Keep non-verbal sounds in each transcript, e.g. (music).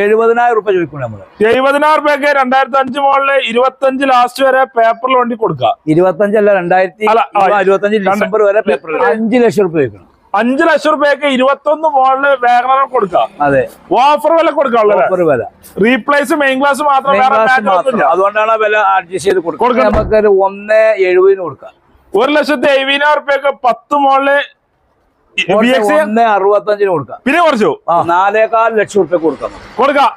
എഴുപതിനായിരം റുപ്യ ചോദിക്കണം നമ്മൾ. എഴുപതിനായിരം രൂപയ്ക്ക് രണ്ടായിരത്തി അഞ്ച് മോളിൽ ഇരുപത്തഞ്ച് ലാസ്റ്റ് വരെ പേപ്പറിൽ വണ്ടി കൊടുക്കാം. ഇരുപത്തഞ്ചല്ല രണ്ടായിരത്തി ഇരുപത്തഞ്ച് ഡിസംബർ വരെ പേപ്പറിൽ അഞ്ച് ലക്ഷം റുപ്യ ചോദിക്കണം. അഞ്ച് ലക്ഷം രൂപയ്ക്ക് ഇരുപത്തൊന്ന് മോഡൽ വേഗണർ കൊടുക്കാം. അതെ. ഓഫർ വില കൊടുക്കാം റീപ്ലേസ് മെയിൻ ക്ലാസ് മാത്രം. അതുകൊണ്ടാണ് വില അഡ്ജസ്റ്റ് ചെയ്ത് കൊടുക്കുന്നത്. നമുക്ക് ഒന്ന് എഴുപതിന് കൊടുക്കാം. ഒരു ലക്ഷത്തി എഴുപതിനായിരം റുപ്യക്ക് പത്ത് മോളിൽ ഒന്ന് അറുപത്തഞ്ചിന് കൊടുക്കാം. പിന്നെ കുറച്ചു? നാലേകാൽ ലക്ഷം റുപ്യ കൊടുക്കാം. കൊടുക്കാം.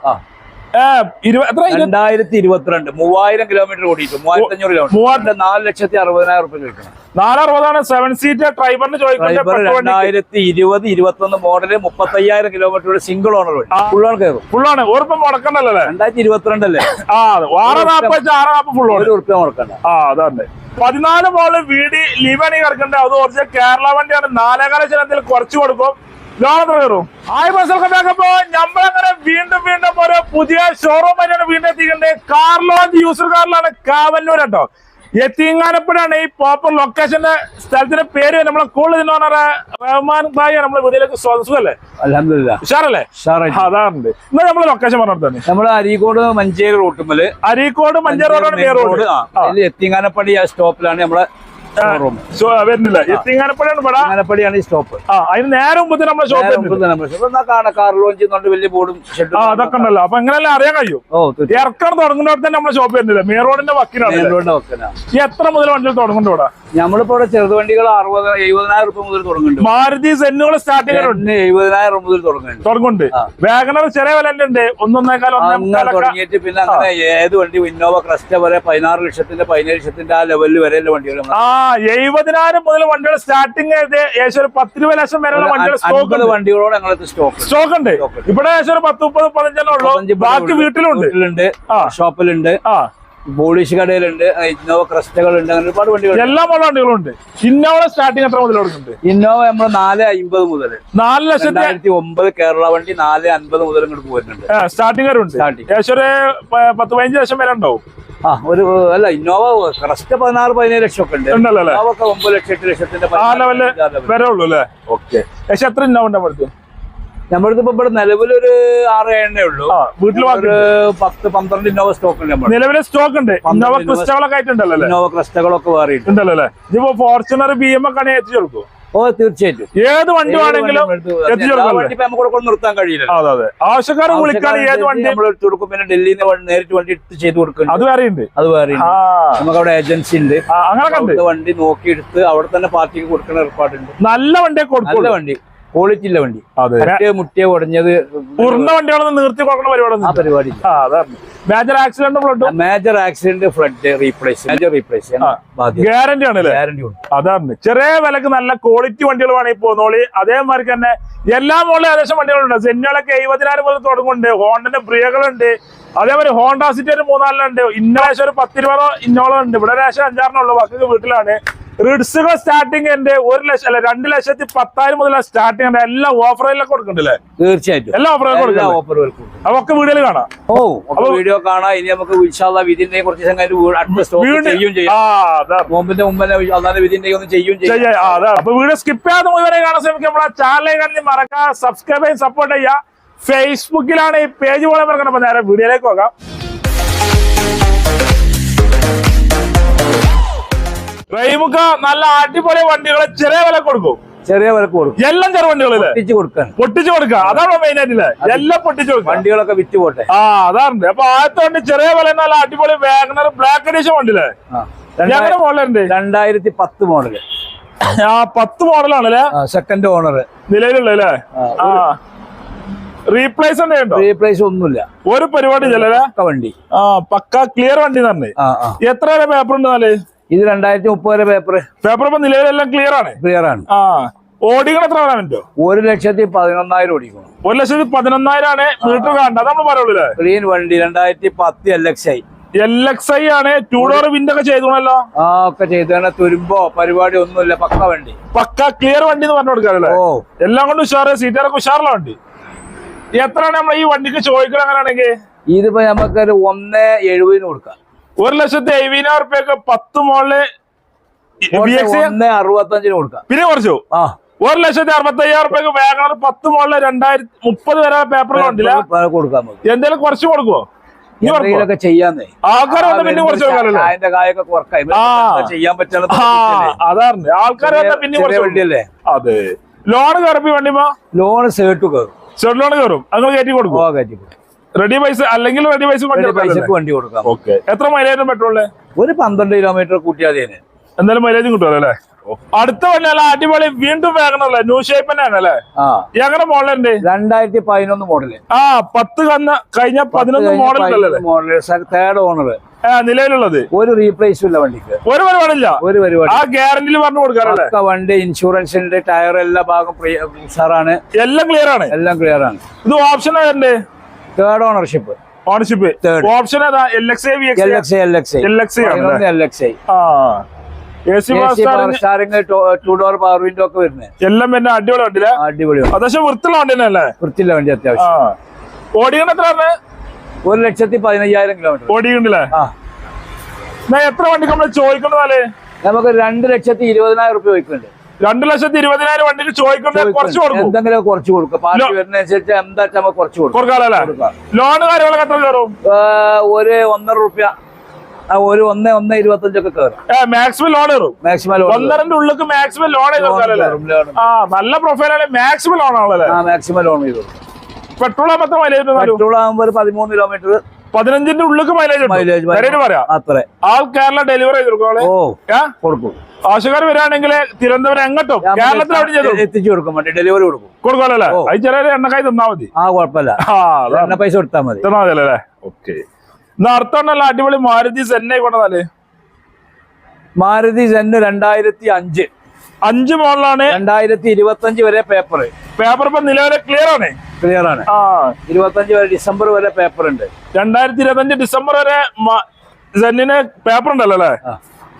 രണ്ടായിരത്തി ഇരുപത്തിരണ്ട് മൂവായിരം കിലോമീറ്റർ ഓടിയിട്ട്. മൂവായിരത്തി അഞ്ഞൂറ് കിലോമീറ്റർ. നാല് ലക്ഷത്തി അറുപതിനായിരം റുപ്യ ചോദിക്കണം. നാലറുപതാണ് സെവൻ സീറ്റ് ഡ്രൈവറിന് ചോദിക്കുന്നത് രണ്ടായിരത്തി ഇരുപത് ഇരുപത്തൊന്ന് മോഡൽ മുപ്പത്തി അയ്യായിരം കിലോമീറ്റർ സിംഗിൾ ഓണർ വണ്ടി ഫുൾ ഓൺ കയറും ഫുള്ളാണ് ഉറപ്പം മുടക്കണ്ടല്ലേ? അല്ലേ രണ്ടായിരത്തി ഇരുപത്തിരണ്ടല്ലേ. ആറ് നാപ്പഞ്ച് ആറ് നാപ്പ് ഫുള്ളാണ് ഒരു റുപ്യ മുടക്കണ്ട. ആ അതാണ് പതിനാല് മോൾ വീടി ലിവണി കിടക്കണ്ടേ അത് ഓർച്ച കേരള വണ്ടിയാണ്. നാലേകാല ജനത്തിൽ കുറച്ചു കൊടുക്കും. ലോൺ എത്ര കയറും? ആയി ബസ്സൊക്കെ ഉണ്ടാക്കുമ്പോ നമ്മളങ്ങനെ വീണ്ടും വീണ്ടും ഒരു പുതിയ ഷോറൂം തന്നെയാണ് വീണ്ടും എത്തിക്കണ്ടേ കാർ ലോഞ്ച് യൂസർ കാറിലാണ് കാവന്നൂർ കേട്ടോ. എത്തിങ്ങാനപ്പുഴയാണ് ഈ പ്രോപ്പർ ലൊക്കേഷന്റെ സ്ഥലത്തിന്റെ പേര് നമ്മളെ കൂടുതൽ റഹ്മാൻ ഭായി നമ്മളെ വീട്ടിലേക്ക് സുഖല്ലേ? അലഹമില്ല ഉഷാറല്ലേ? അതാറുണ്ട്. ഇന്ന് നമ്മളെ ലൊക്കേഷൻ പറഞ്ഞു നമ്മൾ അരീക്കോട് മഞ്ചേരി റൂട്ടുമ്മൽ അരീക്കോട് മഞ്ചേരി റോഡാണ് റോഡ് ആ. സ്റ്റോപ്പിലാണ് നമ്മളെ ഷോറൂം വരുന്നില്ല. എത്തിങ്ങാനപ്പുഴയാണ് പട എത്തിങ്ങാനപ്പടിയാണ് ഈ സ്റ്റോപ്പ്. ആ അതിന് നേരെ മുമ്പ് നമ്മുടെ ഷോപ്പ് കാർ ലോഞ്ച് ചെയ്യുന്നുണ്ട് വലിയ ബോർഡും ആ അതൊക്കെ ഉണ്ടല്ലോ. അപ്പൊ എങ്ങനെയല്ല അറിയാൻ കഴിയും. ഇറക്കണം തുടങ്ങുന്നവിടെ തന്നെ നമ്മുടെ ഷോപ്പ് വരുന്നില്ല. മെയിൻ റോഡിന്റെ വക്കിലാണ്. മെയിൻ റോഡിന്റെ വെക്കല ഈ എത്ര മുതൽ വണ്ടികൾ തുടങ്ങുന്നുണ്ട് ഇവിടെ? നമ്മളിപ്പോ ഇവിടെ ചെറുതുവണ്ടികൾ അറുപത് എഴുപതിനായിരം രൂപ മുതൽ തുടങ്ങുന്നുണ്ട്. മാരുതി സെന്നുകൾ സ്റ്റാർട്ടിംഗ് എഴുപതിനായിരം മുതൽ തുടങ്ങുന്നുണ്ട്. തുടങ്ങുന്നുണ്ട്. വേഗനർ ചെറിയ വില ഉണ്ട് ഒന്നൊന്നേക്കാൾ തുടങ്ങിയിട്ട് പിന്നെ അങ്ങനെ ഏത് വണ്ടി ഇന്നോവ ക്രസ്റ്റ വരെ പതിനാറ് ലക്ഷത്തിന്റെ പതിനേഴ് ലക്ഷത്തിന്റെ ആ ലെവലിൽ വരെയുള്ള വണ്ടികൾ ആ എഴുപതിനായിരം മുതൽ വണ്ടികൾ സ്റ്റാർട്ടിങ് ഏകദേശം ഒരു പത്ത് രൂപ ലക്ഷം വരെയുള്ള വണ്ടികൾ സ്റ്റോക്ക് വണ്ടികളോട് സ്റ്റോക്ക് സ്റ്റോക്ക് ഉണ്ട്. ഇവിടെ ഏകദേശം ഒരു പത്ത് മുപ്പത് പതിനഞ്ചെണ്ണം ഉള്ളൂ. ബാക്കി വീട്ടിലുണ്ട്. ഷോപ്പിലുണ്ട്. ആ. പോളിഷ് കടയിലുണ്ട്. ഇന്നോവ ക്രസ്റ്റകളുണ്ട്. അങ്ങനെ ഒരുപാട് വണ്ടികൾ എല്ലാ മുള്ള വണ്ടികളും ഉണ്ട് ഇന്നോവ സ്റ്റാർട്ടിങ് എത്ര മുതൽ കൊടുക്കുന്നുണ്ട് ഇന്നോവ നമ്മൾ നാല് അമ്പത് മുതൽ. നാല് ലക്ഷത്തി ഒമ്പത് കേരള വണ്ടി നാല് അൻപത് മുതൽ ഇങ്ങോട്ട് പോരുന്നുണ്ട്. സ്റ്റാർട്ടിംഗ് ഉണ്ട് Starting. ഏകദേശം ഒരു പത്ത് പതിനഞ്ച് ലക്ഷം വരെ ഉണ്ടാവും. ആ ഒരു അല്ല ഇന്നോവ ക്രസ്റ്റ് പതിനാറ് പതിനേഴ് ലക്ഷം ഒക്കെ ഉണ്ട്. ഉണ്ടല്ലോ അല്ലേ? ഇന്നോവ ഒമ്പത് ലക്ഷം എട്ട് ലക്ഷത്തിന്റെ വരെ ഉള്ളൂ അല്ലേ? ഓക്കെ. പക്ഷെ എത്ര ഇന്നോവ ഉണ്ട് നമ്മുടെ അടുത്ത് നമ്മളിത് ഇപ്പൊ ഇവിടെ നിലവിലൊരു ആറ് എണ്ണേ ഉള്ളൂ. വീട്ടിൽ ഒരു പത്ത് പന്ത്രണ്ട് ഇന്നോവ സ്റ്റോക്ക് ഉണ്ട് നമ്മൾ നിലവിലെ സ്റ്റോക്ക് ഉണ്ട് ഇന്നോവ ക്രിസ്റ്റകളൊക്കെ ആയിട്ടുണ്ടല്ലോ ഇന്നോവ ക്രിസ്റ്റകളൊക്കെ വേറെ ഉണ്ട് ഉണ്ടല്ലോ അല്ലേ? ഇതിപ്പോ ഫോർച്യൂണർ ബി എം ഒക്കെ എത്തിച്ചു കൊടുക്കും ഓ തീർച്ചയായിട്ടും. ഏത് വണ്ടി വേണമെങ്കിലും വണ്ടി നമുക്ക് കൊണ്ട് നിർത്താൻ കഴിയില്ല അതെ അതെ. ആവശ്യക്കാർ വിളിക്കാൻ ഏത് വണ്ടി? നമ്മൾ എടുത്തു കൊടുക്കും. പിന്നെ ഡൽഹിയിൽ നിന്ന് നേരിട്ട് വണ്ടി എടുത്ത് ചെയ്ത് കൊടുക്കും അത് വേറെ ഉണ്ട് അത് വേറെ നമുക്ക് അവിടെ ഏജൻസി ഉണ്ട്. അങ്ങനെ വണ്ടി നോക്കിയെടുത്ത് അവിടെ തന്നെ പാർട്ടിക്ക് കൊടുക്കുന്ന ഏർപ്പാടുണ്ട്. നല്ല വണ്ടിയെ നല്ല വണ്ടി. ക്വാളിറ്റി ഇല്ല വണ്ടി. അതെ. മറ്റേ മുട്ടിയ ഉടഞ്ഞത് ഉരുണ്ട വണ്ടികളൊന്നും നിർത്തി കൊടുക്കുന്ന പരിപാടി ആ പരിപാടി major accident flood major accident flood replace major replace guarantee ആണ് ഗ്യാരണ്ടി ഉണ്ട്. അതാണ് ചെറിയ വിലക്ക് നല്ല ക്വാളിറ്റി വണ്ടികൾ വേണമെങ്കിൽ പോന്നോളി. അതേമാതിരി തന്നെ എല്ലാ മോളിലും ഏകദേശം വണ്ടികളുണ്ട്. സെന്നുകളൊക്കെ എഴുപതിനായിരം മുതൽ തുടങ്ങുന്നുണ്ട്. ഹോണ്ടന്റെ പ്രിയകളുണ്ട് അതേപോലെ ഹോണ്ട സിറ്റി ഒരു മൂന്നാലിലുണ്ട്. ഇന്നോവേശം ഒരു പത്തിരുപതോ ഇന്നോളം ഉണ്ട്. ഇവിടെ ഏകദേശം അഞ്ചാറിനുള്ളൂ ബാക്കി വീട്ടിലാണ്. റിഡ്സുകൾ സ്റ്റാർട്ടിംഗ് എന്റെ ഒരു ലക്ഷം അല്ല രണ്ട് ലക്ഷത്തി പത്തായിരം മുതൽ സ്റ്റാർട്ടിംഗ് എന്റെ എല്ലാ ഓഫറിലൊക്കെ കൊടുക്കണ്ടല്ലേ തീർച്ചയായിട്ടും. എല്ലാ ഓഫറുകളും ഓഫറുകൾക്കും അപ്പൊ ഒക്കെ വീഡിയോയിൽ കാണാം. ഓ അപ്പൊ വീഡിയോ കാണാം. ഇനി നമുക്ക് വിശാല വിധിന്റെ കുറച്ച് ചെയ്യും ചെയ്യാം. നോമ്പിന്റെ മുമ്പ് അല്ലാതെ വിധിന്റെ ഒന്നും ചെയ്യും ചെയ്യും. ചെയ്യാം. അപ്പൊ വീഡിയോ സ്കിപ്പ് ചെയ്യാതെ മുഴുവനെ കാണാൻ ശ്രമിക്കും നമ്മളെ ചാനലിൽ കണ്ടി മറക്കാം സബ്സ്ക്രൈബ് ചെയ്യും സപ്പോർട്ട് ചെയ്യുക. ഫേസ്ബുക്കിലാണ് ഈ പേജ് പോലെ മറക്കണം അപ്പൊ നേരെ വീഡിയോയിലേക്ക് പോകാം. റൈമുക്ക നല്ല അടിപൊളി വണ്ടികളെ ചെറിയ വില കൊടുക്കും. ചെറിയ വിലക്ക് കൊടുക്കും. എല്ലാം ചെറു വണ്ടികളല്ലേ പൊട്ടിച്ചു കൊടുക്കാൻ പൊട്ടിച്ചു കൊടുക്കുക. അതാണ് മെയിൻ ആയിട്ടില്ലേ എല്ലാം പൊട്ടിച്ചു കൊടുക്കുക. വണ്ടികളൊക്കെ വിറ്റ് പോട്ടെ. ആ അതാണ്. അപ്പൊ ആദ്യത്തെ വണ്ടി ചെറിയ വില നല്ല അടിപൊളി വാഗണർ ബ്ലാക്ക് എഡീഷൻ വണ്ടിയില്ലേ. ഞങ്ങളുടെ മോഡലുണ്ട് രണ്ടായിരത്തി പത്ത് മോഡൽ. ആ പത്ത് മോഡലാണല്ലേ സെക്കൻഡ് ഓണർ നിലവിലുള്ളല്ലേ ഉണ്ടോ? റീപ്ലേസ് ഒന്നുമില്ല. ഒരു പരിപാടി വണ്ടി. ആ പക്ക ക്ലിയർ വണ്ടി തന്നെ എത്ര വരെ പേപ്പർ ഉണ്ട് നാല് ഇത് രണ്ടായിരത്തി മുപ്പത് വരെ പേപ്പർ പേപ്പർ ഇപ്പൊ നിലവിലെല്ലാം ക്ലിയർ ആണ്. ക്ലിയർ ആണ്. ആ ഓടികൾ എത്ര പറ്റുമോ ഒരു ലക്ഷത്തി പതിനൊന്നായിരം ഓടിക്കണം. ഒരു ലക്ഷത്തി പതിനൊന്നായിരം ആണ് മീറ്റർ കാണണ്ട അത് നമ്മൾ പറയുള്ളൂ ഗ്രീൻ ക്ലീൻ വണ്ടി രണ്ടായിരത്തി പത്ത് L X I L X I ആണ്. ടൂ ഡോർ വിൻഡ് ഒക്കെ ചെയ്തോണല്ലോ ആ ഒക്കെ ചെയ്തു. തുരുമ്പോ പരിപാടി ഒന്നുമില്ല. പക്ക വണ്ടി. പക്ക ക്ലിയർ വണ്ടി എന്ന് പറഞ്ഞു കൊടുക്കാറല്ലേ? ഓ. എല്ലാം കൊണ്ട് ഉഷാറ്. സീറ്ററൊക്കെ ഉഷാറുള്ള വണ്ടി. എത്രയാണ് നമ്മൾ ഈ വണ്ടിക്ക് ചോദിക്കണം അങ്ങനെയാണെങ്കിൽ? ഇതിപ്പോ നമുക്കൊരു ഒന്ന് എഴുപതിന് കൊടുക്കാം. ഒരു ലക്ഷത്തി എഴുപതിനായിരം റുപ്യക്ക് പത്ത് മോളിൽ അറുപത്തഞ്ചിന് കൊടുക്കാം. പിന്നെ കുറച്ചു. ആ. ഒരു ലക്ഷത്തി അറുപത്തി അയ്യായിരം റുപ്യക്ക് വേഗം പത്ത് മോളിൽ രണ്ടായിരത്തി മുപ്പത് വരെ പേപ്പർ കൊടുക്കാൻ എന്തെങ്കിലും കുറച്ച് കൊടുക്കുവോ? എന്തെങ്കിലുമൊക്കെ ചെയ്യാന്നേ. ആൾക്കാർ വന്ന് പിന്നെ കുറച്ച് കൊടുക്കാനല്ലേ അതിന്റെ കായൊക്കെ കുറക്കായി ആ. ചെയ്യാൻ പറ്റുന്ന ആ അതാണ് ആൾക്കാർ വന്നാ പിന്നെ കുറച്ച് കൊടുക്കും. വണ്ടിയല്ലേ? അതെ. ലോൺ കയറപ്പി വണ്ടിമോ ലോൺ സേട്ടു കയറും ലോൺ കയറും അങ്ങനെ കയറ്റി കൊടുക്കും. കയറ്റി കൊടുക്കും. റെഡി പൈസ അല്ലെങ്കിൽ റെഡി പൈസ വണ്ടി പൈസക്ക് വണ്ടി കൊടുക്കാം. ഓക്കെ എത്ര മൈലേജ് പെട്രോളിൽ ഒരു പന്ത്രണ്ട് കിലോമീറ്റർ കൂട്ടിയാൽ എന്തായാലും മൈലേജും കിട്ടുമല്ലോ അല്ലേ? അടുത്ത വണ്ടി അല്ല അടിപൊളി വീണ്ടും വേഗണല്ലേ ന്യൂ ഷേപ്പ് തന്നെയാണ് അല്ലേ? എങ്ങനെ മോഡലുണ്ട് രണ്ടായിരത്തി പതിനൊന്ന് മോഡൽ ആ പത്ത് കന്ന് കഴിഞ്ഞ പതിനൊന്ന് മോഡൽ മോഡൽ തേർഡ് ഓണർ നിലവിലുള്ളത്? ഒരു റീപ്ലേസും ഇല്ല വണ്ടിക്ക്. ഒരു പരിപാടില്ല ഒരു പരിപാടി ആ ഗ്യാരണ്ടിയിൽ പറഞ്ഞു കൊടുക്കാറല്ലേ? പക്ക വണ്ടി ഇൻഷുറൻസ് ഉണ്ട് ടയർ എല്ലാ ഭാഗം സാറാണ് എല്ലാം ക്ലിയർ ആണ്. എല്ലാം ക്ലിയർ ആണ്. ഇത് ഓപ്ഷൻ ഏതുണ്ട് തേർഡ് ഓണർഷിപ്പ് ഓണർഷിപ്പ് ഓപ്ഷൻ ഏതാ? L X I V L X X L X L X L X I ആ. A C steering door power window ഒക്കെ വരുന്നത് എല്ലാം പിന്നെ അടിപൊളി വണ്ടിയില്ല? അടിപൊളിയാണ്. അത്യാവശ്യം വൃത്തിയുള്ള വണ്ടി തന്നെയല്ലേ? വൃത്തിയുള്ള വണ്ടി അത്യാവശ്യം. എത്ര ഒരു ലക്ഷത്തി പതിനയ്യായിരം കിലോമീറ്റർ ഓടിക്കണ്ടല്ലേ എത്ര വണ്ടി നമ്മൾ ചോദിക്കണ്ടതാലേ നമുക്ക് രണ്ട് ലക്ഷത്തി ഇരുപതിനായിരം റുപ്യ രണ്ടു ലക്ഷത്തി ഇരുപതിനായിരം വണ്ടിക്ക് ചോദിക്കുന്നത് കുറച്ച് കൊടുക്കും. എന്തെങ്കിലും കുറച്ച് കൊടുക്കും. പാർട്ടി ലോ- വരുന്നതനുസരിച്ച് എന്താ വെച്ചാൽ കുറച്ച് കൊടുക്കും. കൊടുക്കാലല്ലേ ലോൺ കാര്യങ്ങളൊക്കെ എത്ര കയറും? ഒരു ഒന്നര റുപ്യ. ഒരു ഒന്ന് ഒന്ന് ഇരുപത്തഞ്ചൊക്കെ കയറും. മാക്സിമം ലോൺ കയറും. മാക്സിമം ലോൺ ഒന്നരന്റെ ഉള്ളിൽ മാക്സിമം ലോൺ നല്ല പ്രൊഫൈൽ ആ നല്ല പ്രൊഫൈലാണ് മാക്സിമം ലോൺ ആണല്ലേ മാക്സിമം ലോൺ ചെയ്തു പെട്രോൾ ആകുമ്പോൾ പെട്രോൾ ആകുമ്പോൾ ഒരു പതിമൂന്ന് കിലോമീറ്റർ പതിനഞ്ചിന്റെ ഉള്ളിൽ മൈലേജ് പറയാം. അത്ര. ആൾ കേരള ഡെലിവറി ചെയ്ത് കൊടുക്കും ഓ. ഏ? കൊടുക്കും. ആവശ്യക്കാർ വരികയാണെങ്കിൽ തിരുവനന്തപുരം എങ്ങോട്ടും? കേരളത്തിൽ അവിടെ എത്തിച്ചു കൊടുക്കും. ഡെലിവറി കൊടുക്കും. കൊടുക്കാമല്ലേ. അത് ചില എണ്ണക്കായി തന്നാ മതി. ആ കുഴപ്പമില്ല. എണ്ണ പൈസ കൊടുത്താൽ മതി. തന്നാ മതി അല്ലേ? ഓക്കെ. എന്നാ അർത്ഥമുണ്ടല്ല അടിപൊളി മാരുതി സെന്നെ കൊണ്ടതല്ലേ മാരുതി സെന്ന് രണ്ടായിരത്തി അഞ്ച്. അഞ്ച് മോഡലാണ്. രണ്ടായിരത്തി ഇരുപത്തഞ്ച് വരെ പേപ്പർ പേപ്പർ ഇപ്പൊ നിലവിലെ ക്ലിയർ ആണ്. ക്ലിയർ ആണ്. ആ. ഇരുപത്തഞ്ച് വരെ ഡിസംബർ വരെ പേപ്പർ ഉണ്ട്. രണ്ടായിരത്തി ഇരുപത്തഞ്ച് ഡിസംബർ വരെ സെന്നിന് പേപ്പർ ഉണ്ടല്ലോ അല്ലേ?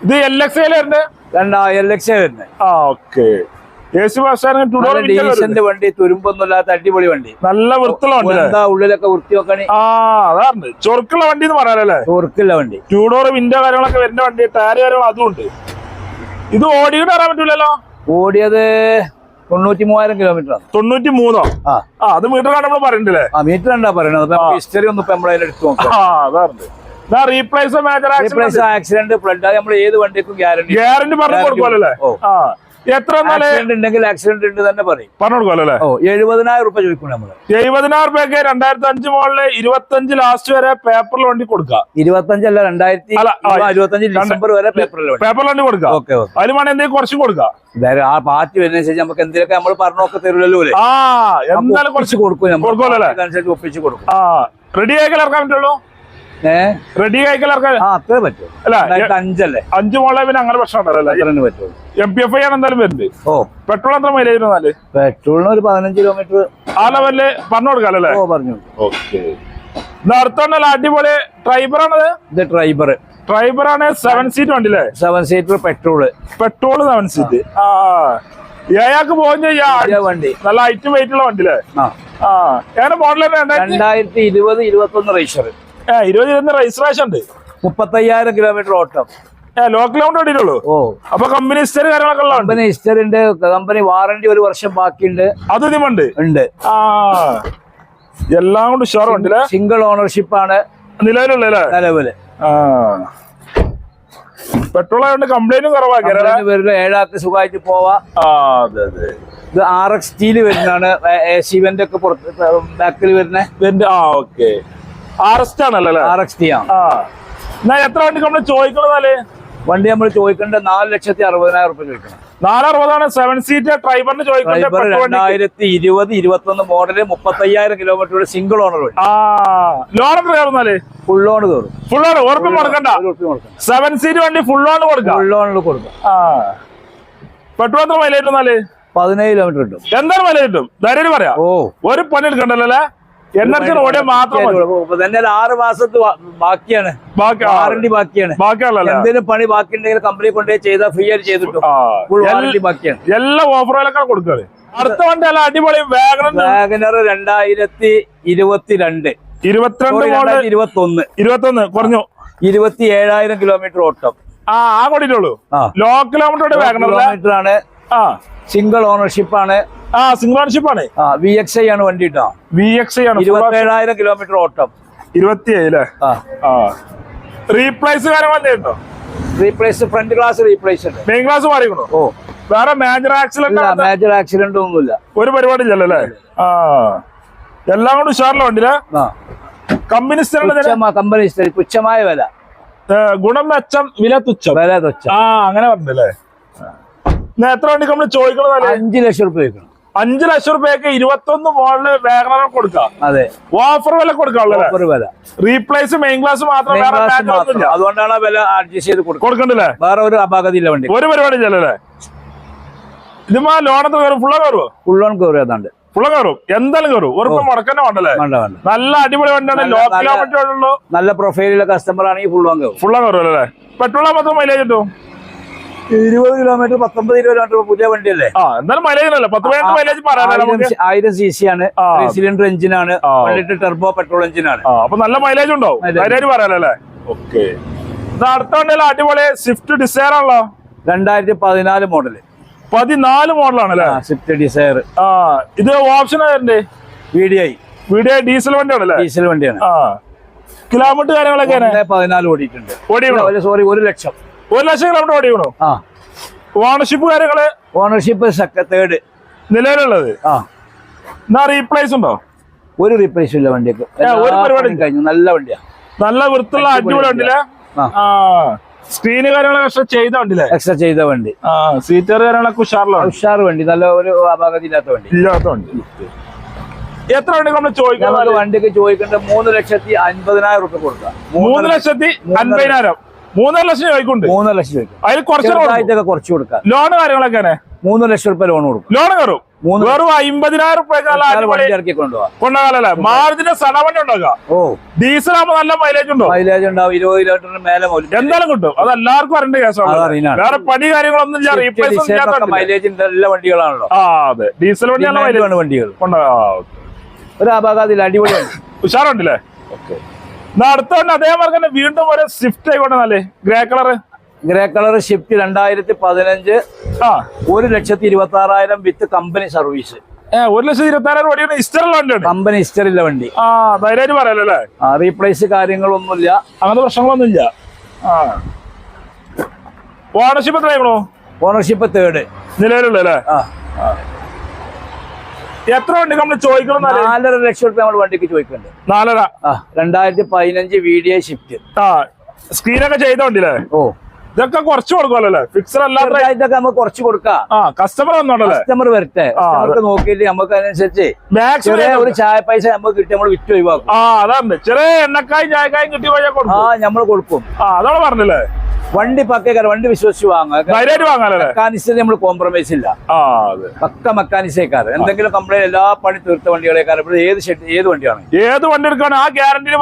ഇത് എൽ എക്സ് ഐയിലുണ്ട് രണ്ടാ എൽ എക്സ് വരുന്നത്. ആ ഓക്കെ എ ഡീസന്റ് വണ്ടി തുരുമ്പൊന്നുമില്ലാത്ത അടിപൊളി വണ്ടി. നല്ല വൃത്തിയുള്ള ഉള്ളിലൊക്കെ വൃത്തി നോക്കണി ആ അതാണ് ചൊറുക്കുള്ള വണ്ടി എന്ന് പറയാനല്ലേ ചൊറുക്കുള്ള വണ്ടി. ടൂ ഡോർ വിൻഡോ കാര്യങ്ങളൊക്കെ വരുന്ന വണ്ടി ടയർ കാര്യങ്ങൾ അതും ഉണ്ട്. ഇത് ഓടിയിട്ട് അറിയാൻ പറ്റൂലല്ലോ? ഓടിയത് തൊണ്ണൂറ്റി മൂവായിരം കിലോമീറ്റർ ആണ്. തൊണ്ണൂറ്റി മൂന്നോ ആ അത് മീറ്റർ നമ്മൾ പറയണ്ടല്ലേ? ആ മീറ്റർ കണ്ടാ പറയണത്. ഹിസ്റ്ററി ഒന്ന് എടുത്തു നോക്കാം. റീപ്ലേസ് റീപ്ലേസ് ആക്സിഡന്റ് ഫ്ലഡ് നമ്മൾ ഏത് വണ്ടിക്കും ഗ്യാരണ്ടി ഗ്യാരണ്ടി പറഞ്ഞു കൊടുക്കുമല്ലോ ആ. എത്ര ഉണ്ടെങ്കിൽ ആക്സിഡന്റ് ഉണ്ട് തന്നെ പറയും. പറഞ്ഞു അല്ലേ? ഓ എഴുപതിനായിരം റുപ്യ ചോദിക്കും നമ്മൾ. എഴുപതിനായിരം രൂപയ്ക്ക് രണ്ടായിരത്തി അഞ്ച് മോളിൽ ഇരുപത്തഞ്ച് ലാസ്റ്റ് വരെ പേപ്പറിൽ വണ്ടി കൊടുക്കുക ഇരുപത്തഞ്ചല്ല രണ്ടായിരത്തി അല്ല, ആ, ഇരുപത്തഞ്ച് ഡിസംബർ വരെ പേപ്പറിൽ വേണം പേപ്പറിൽ വണ്ടി. കൊടുക്കുക ഓക്കെ ഓക്കെ. അതിൽ വേണം എന്തെങ്കിലും കുറച്ച് കൊടുക്കുക ആ പാർട്ടി വരുന്നതിനനുസരിച്ച് നമുക്ക് എന്തെങ്കിലുമൊക്കെ നമ്മൾ പറഞ്ഞൊക്കെ തരുമല്ലോ എന്തായാലും കുറച്ച് കൊടുക്കും ഒപ്പിച്ച് കൊടുക്കും. റെഡി ഇറക്കാൻ പറ്റുള്ളൂ? റെഡി ആയിക്കല്ലേ ഇറക്കാൻ ആ അത്രേ പറ്റും അല്ല രണ്ടായിരത്തി അഞ്ചല്ലേ? അഞ്ച് മോളെ പിന്നെ അങ്ങനെ പ്രശ്നം ഉണ്ടല്ലോ അത്ര തന്നെ പറ്റുള്ളൂ. എം പി എഫ് ഐ ആണ് എന്തായാലും വരുന്നത്? ഓ. പെട്രോൾ എത്ര മൈലേജ് എന്നാൽ? പെട്രോളിന് ഒരു പതിനഞ്ച് കിലോമീറ്റർ ആ ലെവലിൽ പറഞ്ഞു കൊടുക്കാല്ലേ ഓ പറഞ്ഞു ഓക്കെ അടുത്തോണ്ടല്ലോ അടിപൊളി ആണത്? ഇത് ഡ്രൈവർ ആണ് സെവൻ സീറ്റ് വണ്ടി അല്ലേ? Seven seat petrol petrol seven seat ആ. ഏയാൾക്ക് പോകും ചെയ്യാ. പുതിയ വണ്ടി. നല്ല ഹൈറ്റും വെയിറ്റുള്ള വണ്ടി അല്ലേ? ആ. ആ. മോഡൽ രണ്ടായിരത്തി ഇരുപത് ഇരുപത്തൊന്ന് ഒന്ന് ഏ ഇരുപത് ഇരുന്ന് രജിസ്ട്രേഷൻ ഉണ്ട്. മുപ്പത്തയ്യായിരം കിലോമീറ്റർ ഓട്ടം. കൊണ്ട് ഓടിയിട്ടുള്ളൂ ഓ. അപ്പൊ കമ്പനി ഹിസ്റ്ററി കാര്യങ്ങളൊക്കെ കമ്പനി ഹിസ്റ്ററി ഉണ്ട്. കമ്പനി വാറണ്ടി ഒരു വർഷം ബാക്കിയുണ്ട്. അത് ഇതിമുണ്ട് ഉണ്ട്. ആ എല്ലാം കൊണ്ട് ഉണ്ട് സിംഗിൾ ഓണർഷിപ്പ് ആണ് നിലവിലുള്ള നിലവിൽ. ആ. പെട്രോൾ ആയതുകൊണ്ട് കംപ്ലൈന്റും കുറവാക്കി അല്ലേ കമ്പനി വരുന്ന ഏഴാൾക്ക് സുഖമായിട്ട് പോവാ. ഇത് ആർ എക്സ് ടിയിൽ വരുന്നതാണ്. ശിവന്റെ ഒക്കെ പുറത്ത് ബാക്കിൽ വരുന്നേ. ആ ഓക്കെ ആർഎസ്റ്റ് ആണല്ലോ അല്ലേ? ആർ എക്സ് ടി ആണ്. ആ. എന്നാ എത്ര വണ്ടി നമ്മൾ ചോദിക്കണതാൽ വണ്ടി നമ്മൾ ചോദിക്കേണ്ട നാല് ലക്ഷത്തി അറുപതിനായിരം റുപ്യ ചോദിക്കണം. നാലറുപതാണ് സെവൻ സീറ്റ് ഡ്രൈവറിന് ചോദിക്കുന്നത് ഇരുപത് ഇരുപത്തി ഒന്ന് മോഡൽ മുപ്പത്തയ്യായിരം കിലോമീറ്റർ സിംഗിൾ ഓണർ വഴി ലോൺ എത്ര കയറുന്നാൽ ഫുൾ ഓൺ കയറും. ഫുൾ ലോൺ ഉറപ്പ് കൊടുക്കണ്ട സെവൻ സീറ്റ് വണ്ടി ഫുൾ ലോൺ കൊടുക്കാം. ഫുൾ ഓണിൽ കൊടുക്കും. പെട്രോൾ എത്ര മൈലേജ് പതിനേഴ് കിലോമീറ്റർ കിട്ടും. എന്താണ് മൈലേജ് കിട്ടും? ധൈര്യം പറയാം. ഓ. ഒരു പണി എടുക്കണ്ടല്ലോ അല്ലേ? ഓടിയ മാത്രം തന്നെ ആറ് മാസത്ത് ബാക്കിയാണ് ബാക്കി വാറണ്ടി ബാക്കിയാണ്. എന്തെങ്കിലും പണി ബാക്കിയുണ്ടെങ്കിൽ കമ്പനി കൊണ്ടുപോയി ചെയ്താൽ ഫ്രീ ആയിട്ട് ചെയ്തിട്ടു. വാറണ്ടി ബാക്കിയാണ്. എല്ലാ ഓഫറുകളൊക്കെ കൊടുക്കാറ് അടുത്ത വണ്ടി അല്ല അടിപൊളി വാഗനർ രണ്ടായിരത്തി ഇരുപത്തിരണ്ട്. ഇരുപത്തിരണ്ട് മോഡൽ രണ്ടായിരത്തി ഇരുപത്തി ഒന്ന് ഇരുപത്തൊന്ന് കുറഞ്ഞു. ഇരുപത്തി ഏഴായിരം കിലോമീറ്റർ ഓട്ടം. ആ ആ കൊണ്ടിട്ടുള്ളൂ. ആ. ലോ കിലോമീറ്റർ കിലോമീറ്റർ ആണ്. ആ. സിംഗിൾ ഓണർഷിപ്പ് ആണ്. ആ സിംഗ്ലോൺഷിപ്പ് ആണ്. ആ വി എക്സ് ഐ ആണ് വണ്ടി കേട്ടോ വി എക്സ് ആണ്. ഇരുപത്തേഴായിരം കിലോമീറ്റർ ഓട്ടം. ഇരുപത്തി ആ. റീപ്ലേസ് കാര്യങ്ങൾ എന്തെയുണ്ടോ റീപ്ലേസ് ഫ്രണ്ട് ഗ്ലാസ് റീപ്ലേസ് ഉണ്ട്. മെയിൻ ഗ്ലാസ് മാറിക്കണോ? ഓ. വേറെ മേജർ ആക്സിഡന്റ് മേജർ ആക്സിഡന്റ് ഒന്നുമില്ല. ഒരു പരിപാടി ഇല്ലല്ലോ അല്ലേ ആ. എല്ലാം കൊണ്ട് ഉഷാറില്ല വണ്ടിയിൽ? കമ്പനി കമ്പനി തുച്ഛമായ വില. ഗുണം മെച്ചം വില തുച്ഛം. വില തുച്ഛം. ആ അങ്ങനെ പറഞ്ഞല്ലേ? എത്ര വണ്ടി നമ്മൾ ചോദിക്കണതല്ലേ അഞ്ചു ലക്ഷം റുപ്യ അഞ്ചു ലക്ഷം റുപ്യക്ക് ഇരുപത്തൊന്ന് മോഡൽ വേഗം കൊടുക്കാം. അതെ. ഓഫർ വില വില. റീപ്ലേസ് മെയിൻ ക്ലാസ് മാത്രം. അതുകൊണ്ടാണ് ആ വില അഡ്ജസ്റ്റ് ചെയ്ത് കൊടുക്കണ്ടല്ലേ? വേറെ ഒരു അപാകതയില്ല വണ്ടി. ഒരു പരിപാടി ഇല്ലല്ലേ ഇതുമാ ലോൺ എത്ര കയറും. ഫുള്ള കയറുമോ ലോൺ കയറി ഏതാണ്ട്. ഫുള്ള കയറും. എന്തായാലും കയറും. ഒരു. മുടക്കന്നെ വേണ്ടല്ലേ? വേണ്ട വേണ്ട. നല്ല അടിപൊളി വണ്ടിയാണ്. ലോ നല്ല- കിലോമീറ്റർ നല്ല പ്രൊഫൈലിലെ കസ്റ്റമർ ആണെങ്കിൽ ഫുള്ളോൺ കയറും. ഫുള്ള കയറും അല്ലേ? പെട്രോൾ മാത്രം മൈലേജ് കിട്ടും. ഇരുപത് കിലോമീറ്റർ പത്തൊമ്പത് കിലോമീറ്റർ പുതിയ വണ്ടിയല്ലേ? ആ എന്തായാലും മൈലേജ് അല്ലേ പത്ത് പതിനെട്ട് മൈലേജ് പറയാനല്ലേ ആയിരം സി- സി ആണ്. സിലിണ്ടർ എഞ്ചിനാണ് ആണ്. ലിറ്റർ ടെർബോ പെട്രോൾ എഞ്ചിനാണ് ആ അപ്പൊ നല്ല മൈലേജ് ഉണ്ടാവും. മൈലേജ് പറയാലോ അല്ലേ? ഓക്കെ. ഇത് അടുത്ത വണ്ടിയിൽ അടിപൊളി സ്വിഫ്റ്റ് ഡിസയർ ആണല്ലോ. രണ്ടായിരത്തി പതിനാല് മോഡൽ പതിനാല് മോഡലാണല്ലേ സ്വിഫ്റ്റ് ഡിസയർ ആ ഇത് ഓപ്ഷൻ ആയിരുന്നേ V D I video diesel വണ്ടിയാണല്ലേ? Diesel വണ്ടിയാണ്. ആ. കിലോമീറ്റർ കാര്യങ്ങളൊക്കെ പതിനാല് ഓടിയിട്ടുണ്ട്. സോറി ഒരു ലക്ഷം. ഒരു ലക്ഷം കിലോമീറ്റർ ഓടിക്കണോ ആ. ഓണർഷിപ്പ് കാര്യങ്ങൾ ഓണർഷിപ്പ് തേർഡ് നിലവിലുള്ളത്? ആ. എന്നാ റീപ്ലേസ് ഉണ്ടോ? ഒരു റീപ്ലേസ് ഇല്ല വണ്ടിക്ക്. ഒരു പരിപാടി കഴിഞ്ഞു. നല്ല വണ്ടിയാ. നല്ല വൃത്തിയുള്ള അടിപൊളി വണ്ടിയിലെ സ്ക്രീന് കാര്യങ്ങളൊക്കെ എക്സ്ട്രാ ചെയ്ത വണ്ടിയില്ലേ? എക്സ്ട്രാ ചെയ്ത വണ്ടി. സീറ്റർ കാര്യങ്ങളൊക്കെ ഉഷാറിലാണ് ഉഷാർ വണ്ടി. നല്ല ഒരു അപാകത്തില്ലാത്ത വണ്ടി. ഇല്ലാത്ത വണ്ടി. എത്ര വണ്ടി നമ്മൾ ചോദിക്കുന്നത്? വണ്ടിക്ക് ചോദിക്കേണ്ട മൂന്ന് ലക്ഷത്തി അൻപതിനായിരം റുപ്യ കൊടുക്കാം. മൂന്ന് ലക്ഷത്തി അൻപതിനായിരം. മൂന്നര ലക്ഷം ചോദിക്കുന്നുണ്ട് മൂന്നര ലക്ഷം ചോദിക്കും അതിൽ കുറച്ച് കുറച്ച് കൊടുക്കാം. ലോൺ കാര്യങ്ങളൊക്കെ മൂന്ന് ലക്ഷം രൂപ ലോൺ കൊടുക്കും. ലോൺ കയറും. വെറും അമ്പതിനായിരം കൊണ്ടുപോകാനല്ലേ മാരുതിന്റെ സടവണ്ടി ഉണ്ടാക്കാം ഓ. ഡീസൽ ആകുമ്പോ നല്ല മൈലേജ് ഉണ്ടോ? മൈലേജ് ഉണ്ടാവും. ഇരുപത് കിലോമീറ്ററിന് മേലെ എന്തായാലും കിട്ടും. അത് എല്ലാവർക്കും അറിയേണ്ട കേസാണ്. വേറെ പണി കാര്യങ്ങളൊന്നും ഞാൻ റീപ്ലേസ് മൈലേജ് നല്ല വണ്ടികളാണല്ലോ. ആ അതെ. ഡീസൽ വണ്ടിയാണ് വണ്ടികൾ? കൊണ്ടുപോകാം ഓക്കേ. ഒരു അപാകതയില്ല അടിപൊളി വണ്ടി (laughs) ഉഷാറുണ്ടല്ലേ? എന്നാ അടുത്ത വണ്ടി അതേമാതിരി തന്നെ വീണ്ടും ഒരു സ്വിഫ്റ്റ് ആയിക്കോട്ടെ നല്ലേ grey colour grey colour Swift രണ്ടായിരത്തി പതിനഞ്ച് ആ. ഒരു ലക്ഷത്തി ഇരുപത്തി ആറായിരം വിത്ത് കമ്പനി സർവീസ് ഒരു ലക്ഷത്തി ഇരുപത്തി ആറായിരം ഓടിയാണ് ഇഷ്ടമുള്ള വണ്ടിയാണ്. കമ്പനി ഹിസ്റ്ററില്ല വണ്ടി. ആ ധൈര്യമായിട്ട് പറയാലോ അല്ലേ? ആ റീപ്ലേസ് കാര്യങ്ങളൊന്നുമില്ല. അങ്ങനത്തെ പ്രശ്നങ്ങളൊന്നും ഇല്ല ആ ഓണർഷിപ്പ് എത്രയാണോ ഓണർഷിപ്പ് തേർഡ് നിലവിലുള്ള അല്ലേ ആ. എത്ര വണ്ടി നമ്മൾ ചോദിക്കണം? നാലര ലക്ഷം റുപ്യ നമ്മൾ വണ്ടിക്ക് ചോദിക്കുന്നുണ്ട്. നാലര? ആ രണ്ടായിരത്തി പതിനഞ്ച് വി ഡി ഐ ഷിഫ്റ്റ് ആ സ്ക്രീനൊക്കെ ചെയ്ത വണ്ടിയില്ലേ? ഓ. ഇതൊക്കെ കുറച്ച് കൊടുക്കുമല്ലോ ഫിക്സഡ് ഫിക്സർ അല്ലാത്ത ചെറുതായിട്ടൊക്കെ നമുക്ക് കുറച്ച് കൊടുക്കാം. ആ കസ്റ്റമർ വന്നോണ്ടല്ലേ? കസ്റ്റമർ വരട്ടെ. കസ്റ്റമർക്ക് നോക്കിയിട്ട് നമുക്ക് അതിനനുസരിച്ച് ചെറിയ ഒരു ചായ പൈസ നമുക്ക് കിട്ടി നമ്മൾ വിറ്റ് ഒഴിവാക്കും. ആ അതാണ്. ചെറിയ എണ്ണക്കായും ചായക്കായും കിട്ടി പോയാൽ ആ കൊടുക്കും നമ്മൾ കൊടുക്കും. ആ അതാണ് പറഞ്ഞല്ലേ? വണ്ടി പക്കേക്കാരം വണ്ടി വിശ്വസിച്ച് വാങ്ങാം ധൈര്യമായിട്ട് വാങ്ങാലല്ലേ? മെക്കാനിക്സിൽ നമ്മൾ കോംപ്രമൈസ് ഇല്ല. പക്ക മെക്കാനിക്സേക്കാറ് എന്തെങ്കിലും കംപ്ലൈന്റ് എല്ലാ പണി തീർത്ത വണ്ടികളെക്കാർ ഇവിടെ ഏത് ഷെഡ് ഏത് വണ്ടിയാണ്? ഏത് വണ്ടി എടുക്കാണ് ആ ഗ്യാരണ്ടി